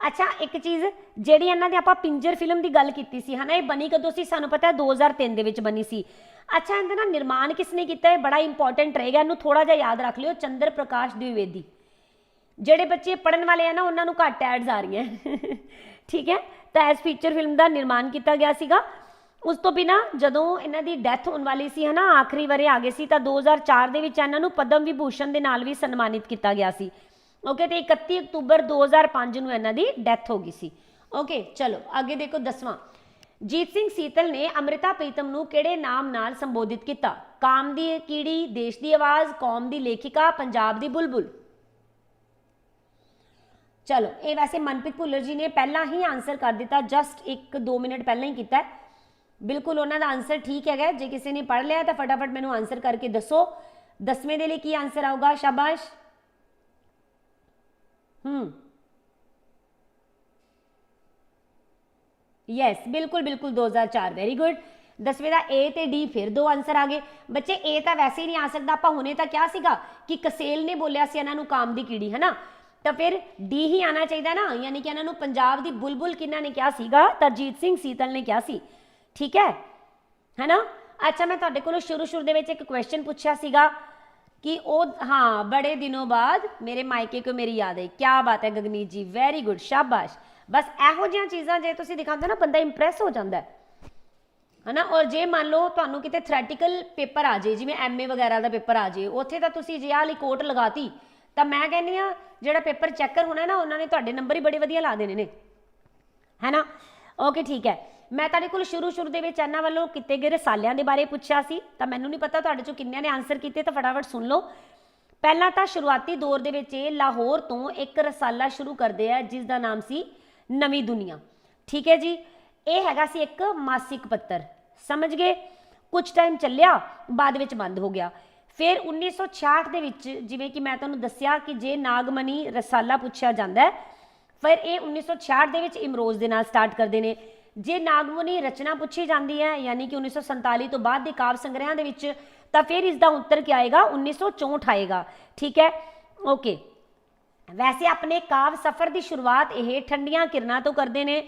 ਅੱਛਾ, ਇੱਕ ਚੀਜ਼, ਜਿਹੜੀ ਇਹਨਾਂ ਦੇ ਆਪਾਂ ਪਿੰਜਰ ਫਿਲਮ ਦੀ ਗੱਲ ਕੀਤੀ ਸੀ, ਹਨਾ, ਇਹ ਬਣੀ ਕਦੋਂ ਸੀ? ਸਾਨੂੰ ਪਤਾ ਹੈ 2003 ਦੇ ਵਿੱਚ ਬਣੀ ਸੀ। ਅੱਛਾ, ਇਹਦੇ ਨਾਲ ਨਿਰਮਾਣ ਕਿਸ ਨੇ ਕੀਤਾ ਹੈ? ਬੜਾ ਇੰਪੋਰਟੈਂਟ ਰਹੇਗਾ, ਇਹਨੂੰ ਥੋੜਾ ਜਿਹਾ ਯਾਦ ਰੱਖ ਲਿਓ, ਚੰਦਰ ਪ੍ਰਕਾਸ਼ ਦਿਵੇਦੀ। ਜਿਹੜੇ ਬੱਚੇ ਪੜਨ ਵਾਲੇ ਆ ਨਾ, ਉਹਨਾਂ ਨੂੰ ਘੱਟ ਐਡਸ ਆ ਰਹੀਆਂ। ਠੀਕ ਹੈ? ਤਾਂ ਇਸ ਫੀਚਰ ਫਿਲਮ ਦਾ ਨਿਰਮਾਣ ਕੀਤਾ ਗਿਆ ਸੀਗਾ। ਉਸ ਤੋਂ ਬਿਨਾ ਜਦੋਂ ਇਹਨਾਂ ਦੀ ਡੈਥ ਹੋਣ ਵਾਲੀ ਸੀ, ਹਨਾ, ਆਖਰੀ ਵਾਰੇ ਆ ਗਏ ਸੀ, ਤਾਂ 2004 ਦੇ ਵਿੱਚ ਇਹਨਾਂ ਨੂੰ ਪਦਮ ਵਿਭੂਸ਼ਣ ਦੇ ਨਾਲ ਵੀ ਸਨਮਾਨਿਤ ਕੀਤਾ ਗਿਆ ਸੀ। ਓਕੇ ਤੇ 31 ਅਕਤੂਬਰ 2005 ਨੂੰ ਇਹਨਾਂ ਦੀ ਡੈਥ ਹੋ ਗਈ ਸੀ। ਓਕੇ ਚਲੋ, ਅੱਗੇ ਦੇਖੋ ਦਸਵਾਂ। ਜੀਤ ਸਿੰਘ ਸੀਤਲ ਨੇ ਅੰਮ੍ਰਿਤਾ ਪ੍ਰੀਤਮ ਨੂੰ ਕਿਹੜੇ ਨਾਮ ਨਾਲ ਸੰਬੋਧਿਤ ਕੀਤਾ? ਕਾਮ ਦੀ ਕੀੜੀ, ਦੇਸ਼ ਦੀ ਆਵਾਜ਼, ਕੌਮ ਦੀ ਲੇਖਿਕਾ, ਪੰਜਾਬ ਦੀ ਬੁਲਬੁਲ। ਚਲੋ, ਇਹ ਵੈਸੇ ਮਨਪ੍ਰੀਤ ਭੁੱਲਰ ਜੀ ਨੇ ਪਹਿਲਾਂ ਹੀ ਆਨਸਰ ਕਰ ਦਿੱਤਾ ਜਸਟ 1-2 ਮਿੰਟ ਪਹਿਲਾਂ ਹੀ ਕੀਤਾ ਬਿਲਕੁਲ ਉਹਨਾਂ ਦਾ ਆਨਸਰ ਠੀਕ ਹੈਗਾ ਜੇ ਕਿਸੇ ਨੇ ਪੜ੍ਹ ਲਿਆ ਤਾਂ ਫਟਾਫਟ ਮੈਨੂੰ ਆਨਸਰ ਕਰਕੇ ਦੱਸੋ। ਦਸਵੇਂ ਦੇ ਲਈ ਕੀ ਆਨਸਰ ਆਊਗਾ? ਸ਼ਾਬਾਸ਼। ਹੂੰ। ਯੈਸ ਬਿਲਕੁਲ ਬਿਲਕੁਲ 2004 ਵੈਰੀ ਗੁੱਡ ਦਸਵੇਂ ਦਾ A ਤੇ D, ਫਿਰ ਦੋ ਆਨਸਰ ਆ ਗਏ। ਬੱਚੇ, A ਤਾਂ ਵੈਸੇ ਹੀ ਨਹੀਂ ਆ ਸਕਦਾ, ਆਪਾਂ ਹੁਣੇ ਤਾਂ ਕਿਹਾ ਸੀਗਾ ਕਿ ਕਸੇਲ ਨੇ ਬੋਲਿਆ ਸੀ ਇਹਨਾਂ ਨੂੰ ਕਾਮ ਦੀ ਕੀੜੀ, ਹਨਾ? ਤਾਂ ਫਿਰ D ਹੀ ਆਣਾ ਚਾਹੀਦਾ ਨਾ, ਯਾਨੀ ਕਿ ਇਹਨਾਂ ਨੂੰ ਪੰਜਾਬ ਦੀ ਬੁਲਬੁਲ ਕਿੰਨਾ ਨੇ ਕਿਹਾ ਸੀਗਾ? ਤਰਜੀਤ ਸਿੰਘ ਸੀਤਲ ਨੇ ਕਿਹਾ ਸੀ। ਠੀਕ ਹੈ? ਹੈਨਾ? ਅੱਛਾ, ਮੈਂ ਤੁਹਾਡੇ ਕੋਲੋਂ ਸ਼ੁਰੂ ਸ਼ੁਰੂ ਦੇ ਵਿੱਚ ਇੱਕ ਕੁਐਸਚਨ ਪੁੱਛਿਆ ਸੀਗਾ ਕਿ ਉਹ, ਹਾਂ, ਬੜੇ ਦਿਨੋਂ ਬਾਅਦ ਮੇਰੇ ਮਾਇਕੇ ਕੋ ਮੇਰੀ ਯਾਦ ਆਈ। ਕੀ ਬਾਤ ਹੈ, ਗਗਨੀਤ ਜੀ ਵੈਰੀ ਗੁੱਡ ਸ਼ਾਬਾਸ਼। ਬਸ ਇਹੋ ਜਿਹੀਆਂ ਚੀਜ਼ਾਂ ਜੇ ਤੁਸੀਂ ਦਿਖਾਉਂਦੇ ਨਾ, ਬੰਦਾ ਇੰਪ੍ਰੈਸ ਹੋ ਜਾਂਦਾ ਹੈ। ਹਨਾ? ਔਰ ਜੇ ਮੰਨ ਲਓ ਤੁਹਾਨੂੰ ਕਿਤੇ ਥਰੈਟੀਕਲ ਪੇਪਰ ਆ ਜੇ ਜਿਵੇਂ ਐਮਏ ਵਗੈਰਾ ਦਾ ਪੇਪਰ ਆ ਜੇ ਉੱਥੇ ਤਾਂ ਤੁਸੀਂ ਜੇ ਆਹ ਵਾਲੀ ਕੋਟ ਲਗਾਤੀ, ਤਾਂ ਮੈਂ ਕਹਿੰਦੀ ਆ ਜਿਹੜਾ ਪੇਪਰ ਚੈੱਕਰ ਹੋਣਾ ਨਾ, ਉਹਨਾਂ ਨੇ ਤੁਹਾਡੇ ਨੰਬਰ ਹੀ ਬੜੇ ਵਧੀਆ ਲਾ ਦੇਣੇ ਨੇ। ਹੈਨਾ? ਓਕੇ ਠੀਕ ਹੈ। ਮੈਂ ਤੁਹਾਡੇ ਕੋਲ ਸ਼ੁਰੂ ਸ਼ੁਰੂ ਦੇ ਵਿੱਚ ਇਹਨਾਂ ਵੱਲੋਂ ਕੀਤੇ ਗਏ ਰਸਾਲਿਆਂ ਦੇ ਬਾਰੇ ਪੁੱਛਿਆ ਸੀ, ਤਾਂ ਮੈਨੂੰ ਨਹੀਂ ਪਤਾ ਤੁਹਾਡੇ ਚੋਂ ਕਿੰਨਿਆਂ ਨੇ ਆਨਸਰ ਕੀਤੇ, ਤਾਂ ਫਟਾਫਟ ਸੁਣ ਲਓ। ਪਹਿਲਾਂ ਤਾਂ ਸ਼ੁਰੂਆਤੀ ਦੌਰ ਦੇ ਵਿੱਚ ਇਹ ਲਾਹੌਰ ਤੋਂ ਇੱਕ ਰਸਾਲਾ ਸ਼ੁਰੂ ਕਰਦੇ ਆ, ਜਿਸ ਦਾ ਨਾਮ ਸੀ ਨਵੀਂ ਦੁਨੀਆ। ਠੀਕ ਹੈ ਜੀ? ਇਹ ਹੈਗਾ ਸੀ ਇੱਕ ਮਾਸਿਕ ਪੱਤਰ। ਸਮਝ ਗਏ? ਕੁਝ ਟਾਈਮ ਚੱਲਿਆ, ਬਾਅਦ ਵਿੱਚ ਬੰਦ ਹੋ ਗਿਆ। ਫਿਰ 1966 ਦੇ ਵਿੱਚ ਜਿਵੇਂ ਕਿ ਮੈਂ ਤੁਹਾਨੂੰ ਦੱਸਿਆ ਕਿ ਜੇ ਨਾਗਮਨੀ ਰਸਾਲਾ ਪੁੱਛਿਆ ਜਾਂਦਾ ਹੈ, ਫਿਰ ਇਹ 1966 ਦੇ ਵਿੱਚ ਇਮਰੋਜ਼ ਦੇ ਨਾਲ ਸਟਾਰਟ ਕਰਦੇ ਨੇ। ਜੇ ਨਾਗਮਨੀ ਰਚਨਾ ਪੁੱਛੀ ਜਾਂਦੀ ਹੈ, ਯਾਨੀ ਕਿ 1947 ਤੋਂ ਬਾਅਦ ਦੇ ਕਾਵਿ ਸੰਗ੍ਰਹਿਾਂ ਦੇ ਵਿੱਚ, ਤਾਂ ਫਿਰ ਇਸ ਦਾ ਉੱਤਰ ਕੀ ਆਏਗਾ? 1964 ਆਏਗਾ। ਠੀਕ ਹੈ? ਓਕੇ ਵੈਸੇ ਆਪਣੇ ਕਾਵ ਸਫ਼ਰ ਦੀ ਸ਼ੁਰੂਆਤ ਇਹ ਠੰਡੀਆਂ ਕਿਰਨਾਂ ਤੋਂ ਕਰਦੇ ਨੇ,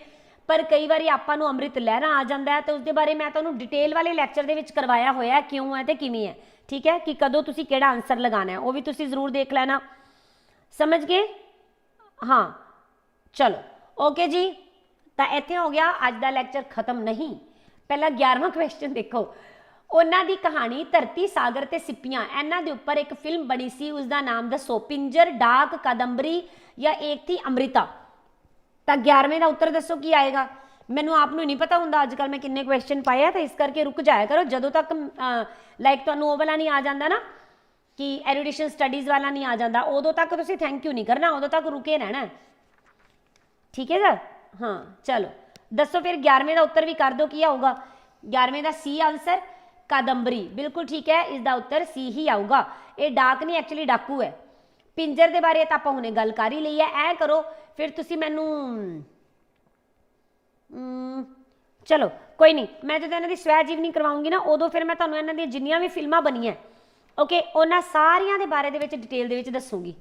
ਪਰ ਕਈ ਵਾਰੀ ਆਪਾਂ ਨੂੰ ਅੰਮ੍ਰਿਤ ਲਹਿਰਾਂ ਆ ਜਾਂਦਾ ਹੈ ਤੇ ਉਸ ਦੇ ਬਾਰੇ ਮੈਂ ਤੁਹਾਨੂੰ ਡਿਟੇਲ ਵਾਲੇ ਲੈਕਚਰ ਦੇ ਵਿੱਚ ਕਰਵਾਇਆ ਹੋਇਆ ਕਿਉਂ ਹੈ ਤੇ ਕਿਵੇਂ ਹੈ। ਠੀਕ ਹੈ ਕਿ ਕਦੋਂ ਤੁਸੀਂ ਕਿਹੜਾ ਆਨਸਰ ਲਗਾਉਣਾ ਹੈ, ਉਹ ਵੀ ਤੁਸੀਂ ਜ਼ਰੂਰ ਦੇਖ ਲੈਣਾ। ਸਮਝ ਗਏ? ਹਾਂ, ਚਲੋ। ਓਕੇ ਜੀ, ਤਾਂ ਇੱਥੇ ਹੋ ਗਿਆ, ਅੱਜ ਦਾ ਲੈਕਚਰ ਖਤਮ ਨਹੀਂ। ਪਹਿਲਾਂ 11ਵਾਂ ਕੁਐਸਚਨ ਦੇਖੋ। ਉਹਨਾਂ ਦੀ ਕਹਾਣੀ ਧਰਤੀ, ਸਾਗਰ ਤੇ ਸਿੱਪੀਆਂ। ਇਹਨਾਂ ਦੇ ਉੱਪਰ ਇੱਕ ਫਿਲਮ ਬਣੀ ਸੀ ਉਸ ਦਾ ਨਾਮ ਦੱਸੋ, ਪਿੰਜਰ, ਡਾਕ, ਕਦੰਬਰੀ ਜਾਂ ਏਕ ਥੀ ਅੰਮ੍ਰਿਤਾ। ਤਾਂ 11ਵੇਂ ਦਾ ਉੱਤਰ ਦੱਸੋ, ਕੀ ਆਏਗਾ? ਮੈਨੂੰ ਆਪ ਨੂੰ ਨਹੀਂ ਪਤਾ ਹੁੰਦਾ ਅੱਜ ਕੱਲ ਮੈਂ ਕਿੰਨੇ ਕੁਐਸਚਨ ਪਾਏ ਆ, ਤਾਂ ਇਸ ਕਰਕੇ ਰੁਕ ਜਾਇਆ ਕਰੋ। ਜਦੋਂ ਤੱਕ ਲਾਈਕ ਤੁਹਾਨੂੰ ਉਹ ਵਾਲਾ ਨਹੀਂ ਆ ਜਾਂਦਾ ਨਾ, ਕਿ ਐਰੂਡੀਸ਼ਨ ਸਟੱਡੀਜ਼ ਵਾਲਾ ਨਹੀਂ ਆ ਜਾਂਦਾ, ਉਦੋਂ ਤੱਕ ਤੁਸੀਂ ਥੈਂਕ ਯੂ ਨਹੀਂ ਕਰਨਾ, ਉਦੋਂ ਤੱਕ ਰੁਕੇ ਰਹਿਣਾ। ਠੀਕ ਹੈ ਸਰ ਹਾਂ, ਚਲੋ। ਦੱਸੋ ਫਿਰ 11ਵੇਂ ਦਾ ਉੱਤਰ ਵੀ ਕਰ ਦਿਓ, ਕੀ ਆਊਗਾ? 11ਵੇਂ ਦਾ ਸੀ ਆਨਸਰ ਕਾਦੰਬਰੀ ਬਿਲਕੁਲ ਠੀਕ ਹੈ ਇਸ ਦਾ ਉੱਤਰ ਸੀ ਹੀ ਆਊਗਾ ਇਹ ਡਾਕ ਨਹੀਂ ਐਕਚੁਅਲੀ ਡਾਕੂ ਹੈ ਪਿੰਜਰ ਦੇ ਬਾਰੇ ਤਾਂ ਆਪਾਂ ਹੁਣੇ ਗੱਲ ਕਰ ਹੀ ਲਈ ਹੈ ਐ ਕਰੋ ਫਿਰ ਤੁਸੀਂ ਮੈਨੂੰ ਚਲੋ ਕੋਈ ਨਹੀਂ ਮੈਂ ਜਦੋਂ ਇਹਨਾਂ ਦੀ ਸਵੈ ਜੀਵਨੀ ਕਰਵਾਉਂਗੀ ਨਾ ਉਦੋਂ ਫਿਰ ਮੈਂ ਤੁਹਾਨੂੰ ਇਹਨਾਂ ਦੀਆਂ ਜਿੰਨੀਆਂ ਵੀ ਫਿਲਮਾਂ ਬਣੀਆਂ ਓਕੇ ਉਹਨਾਂ ਸਾਰੀਆਂ ਦੇ ਬਾਰੇ ਦੇ ਵਿੱਚ ਡਿਟੇਲ ਦੇ ਵਿੱਚ ਦੱਸੂਗੀ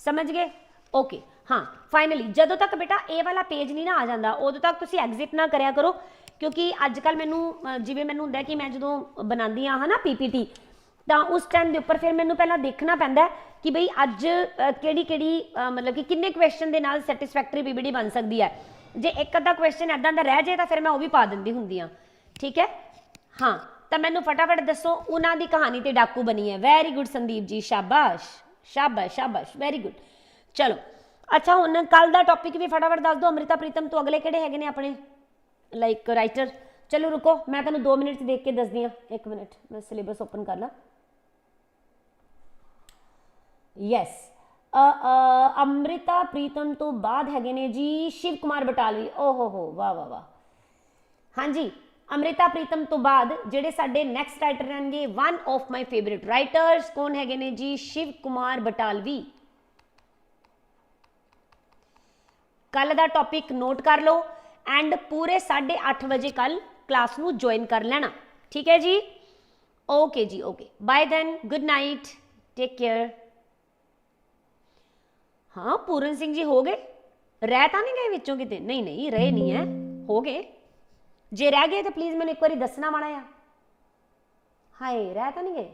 ਸਮਝ ਗਏ ਓਕੇ ਹਾਂ ਫਾਈਨਲੀ ਜਦੋਂ ਤੱਕ ਬੇਟਾ ਇਹ ਵਾਲਾ ਪੇਜ ਨਹੀਂ ਨਾ ਆ ਜਾਂਦਾ ਉਦੋਂ ਤੱਕ ਤੁਸੀਂ ਐਗਜ਼ਿਟ ਨਾ ਕਰਿਆ ਕਰੋ ਕਿਉਂਕਿ ਅੱਜ ਕੱਲ ਮੈਨੂੰ ਜਿਵੇਂ ਮੈਨੂੰ ਹੁੰਦਾ ਕਿ ਮੈਂ ਜਦੋਂ ਬਣਾਉਂਦੀ ਆ ਹਨਾ ਪੀਪੀਟੀ, ਤਾਂ ਉਸ ਟਾਈਮ ਦੇ ਉੱਪਰ ਫਿਰ ਮੈਨੂੰ ਪਹਿਲਾਂ ਦੇਖਣਾ ਪੈਂਦਾ ਕਿ ਬਈ ਅੱਜ ਕਿਹੜੀ ਕਿਹੜੀ ਮਤਲਬ ਕਿ ਕਿੰਨੇ ਕੁਐਸਚਨ ਦੇ ਨਾਲ ਸੈਟੀਸਫੈਕਟਰੀ ਪੀਪੀਟੀ ਬਣ ਸਕਦੀ ਹੈ। ਜੇ ਇੱਕ ਅੱਧਾ ਕੁਐਸਚਨ ਐਦਾਂ ਦਾ ਰਹਿ ਜਾਏ ਤਾਂ ਫਿਰ ਮੈਂ ਉਹ ਵੀ ਪਾ ਦਿੰਦੀ ਹੁੰਦੀ ਆ ਠੀਕ ਹੈ? ਹਾਂ, ਤਾਂ ਮੈਨੂੰ ਫਟਾਫਟ ਦੱਸੋ, ਉਹਨਾਂ ਦੀ ਕਹਾਣੀ ਤੇ ਡਾਕੂ ਬਣੀ ਹੈ। ਵੈਰੀ ਗੁੱਡ ਸੰਦੀਪ ਜੀ, ਸ਼ਾਬਾਸ਼ ਸ਼ਾਬਾਸ਼ ਸ਼ਾਬਾਸ਼ ਵੈਰੀ ਗੁੱਡ ਚਲੋ, ਅੱਛਾ, ਹੁਣ ਕੱਲ ਦਾ ਟੌਪਿਕ ਵੀ ਫਟਾਫਟ ਦੱਸ ਦਿਓ। ਅਮ੍ਰਿਤਾ ਪ੍ਰੀਤਮ, ਤੋਂ ਅਗਲੇ ਕਿਹੜੇ ਹੈਗੇ ਨੇ ਆਪਣੇ? ਲਾਈਕ ਰਾਈਟਰ ਚਲੋ ਰੁਕੋ ਮੈਂ ਤੁਹਾਨੂੰ 2 ਮਿੰਟ ਦੇਖ ਕੇ ਦੱਸਦੀ ਆ 1 ਮਿੰਟ ਮੈਂ ਸਿਲੇਬਸ ਓਪਨ ਕਰ ਲਾਂ ਯੈਸ ਅਮ੍ਰਿਤਾ ਪ੍ਰੀਤਮ ਤੋਂ ਬਾਅਦ ਹੈਗੇ ਨੇ ਜੀ ਸ਼ਿਵ ਕੁਮਾਰ ਬਟਾਲਵੀ ਓ ਹੋ ਹੋ ਵਾਹ ਵਾਹ ਵਾਹ ਹਾਂਜੀ ਅਮ੍ਰਿਤਾ ਪ੍ਰੀਤਮ ਤੋਂ ਬਾਅਦ ਜਿਹੜੇ ਸਾਡੇ ਨੈਕਸਟ ਰਾਈਟਰ ਰਹਿਣਗੇ one of my favourite writers ਕੌਣ ਹੈਗੇ ਨੇ ਜੀ ਸ਼ਿਵ ਕੁਮਾਰ ਬਟਾਲਵੀ ਕੱਲ ਦਾ ਟੌਪਿਕ ਨੋਟ ਕਰ ਲਓ ਐਂਡ ਪੂਰੇ 8:30 ਵਜੇ ਕੱਲ ਕਲਾਸ ਨੂੰ ਜੁਆਇਨ ਕਰ ਲੈਣਾ। ਠੀਕ ਹੈ ਜੀ? ਓਕੇ ਜੀ okay bye then good night take care ਹਾਂ, ਪੂਰਨ ਸਿੰਘ ਜੀ ਹੋ ਗਏ? ਰਹਿ ਤਾਂ ਨਹੀਂ ਗਏ ਵਿੱਚੋਂ ਕਿਤੇ? ਨਹੀਂ ਨਹੀਂ, ਰਹੇ ਨਹੀਂ ਹੈ। ਹੋ ਗਏ। ਜੇ ਰਹਿ ਗਏ ਤਾਂ ਪਲੀਜ਼ ਮੈਨੂੰ ਇੱਕ ਵਾਰੀ ਦੱਸਣਾ ਮਾੜਾ ਆ ਹਾਏ, ਰਹਿ ਤਾਂ ਨਹੀਂ ਗਏ?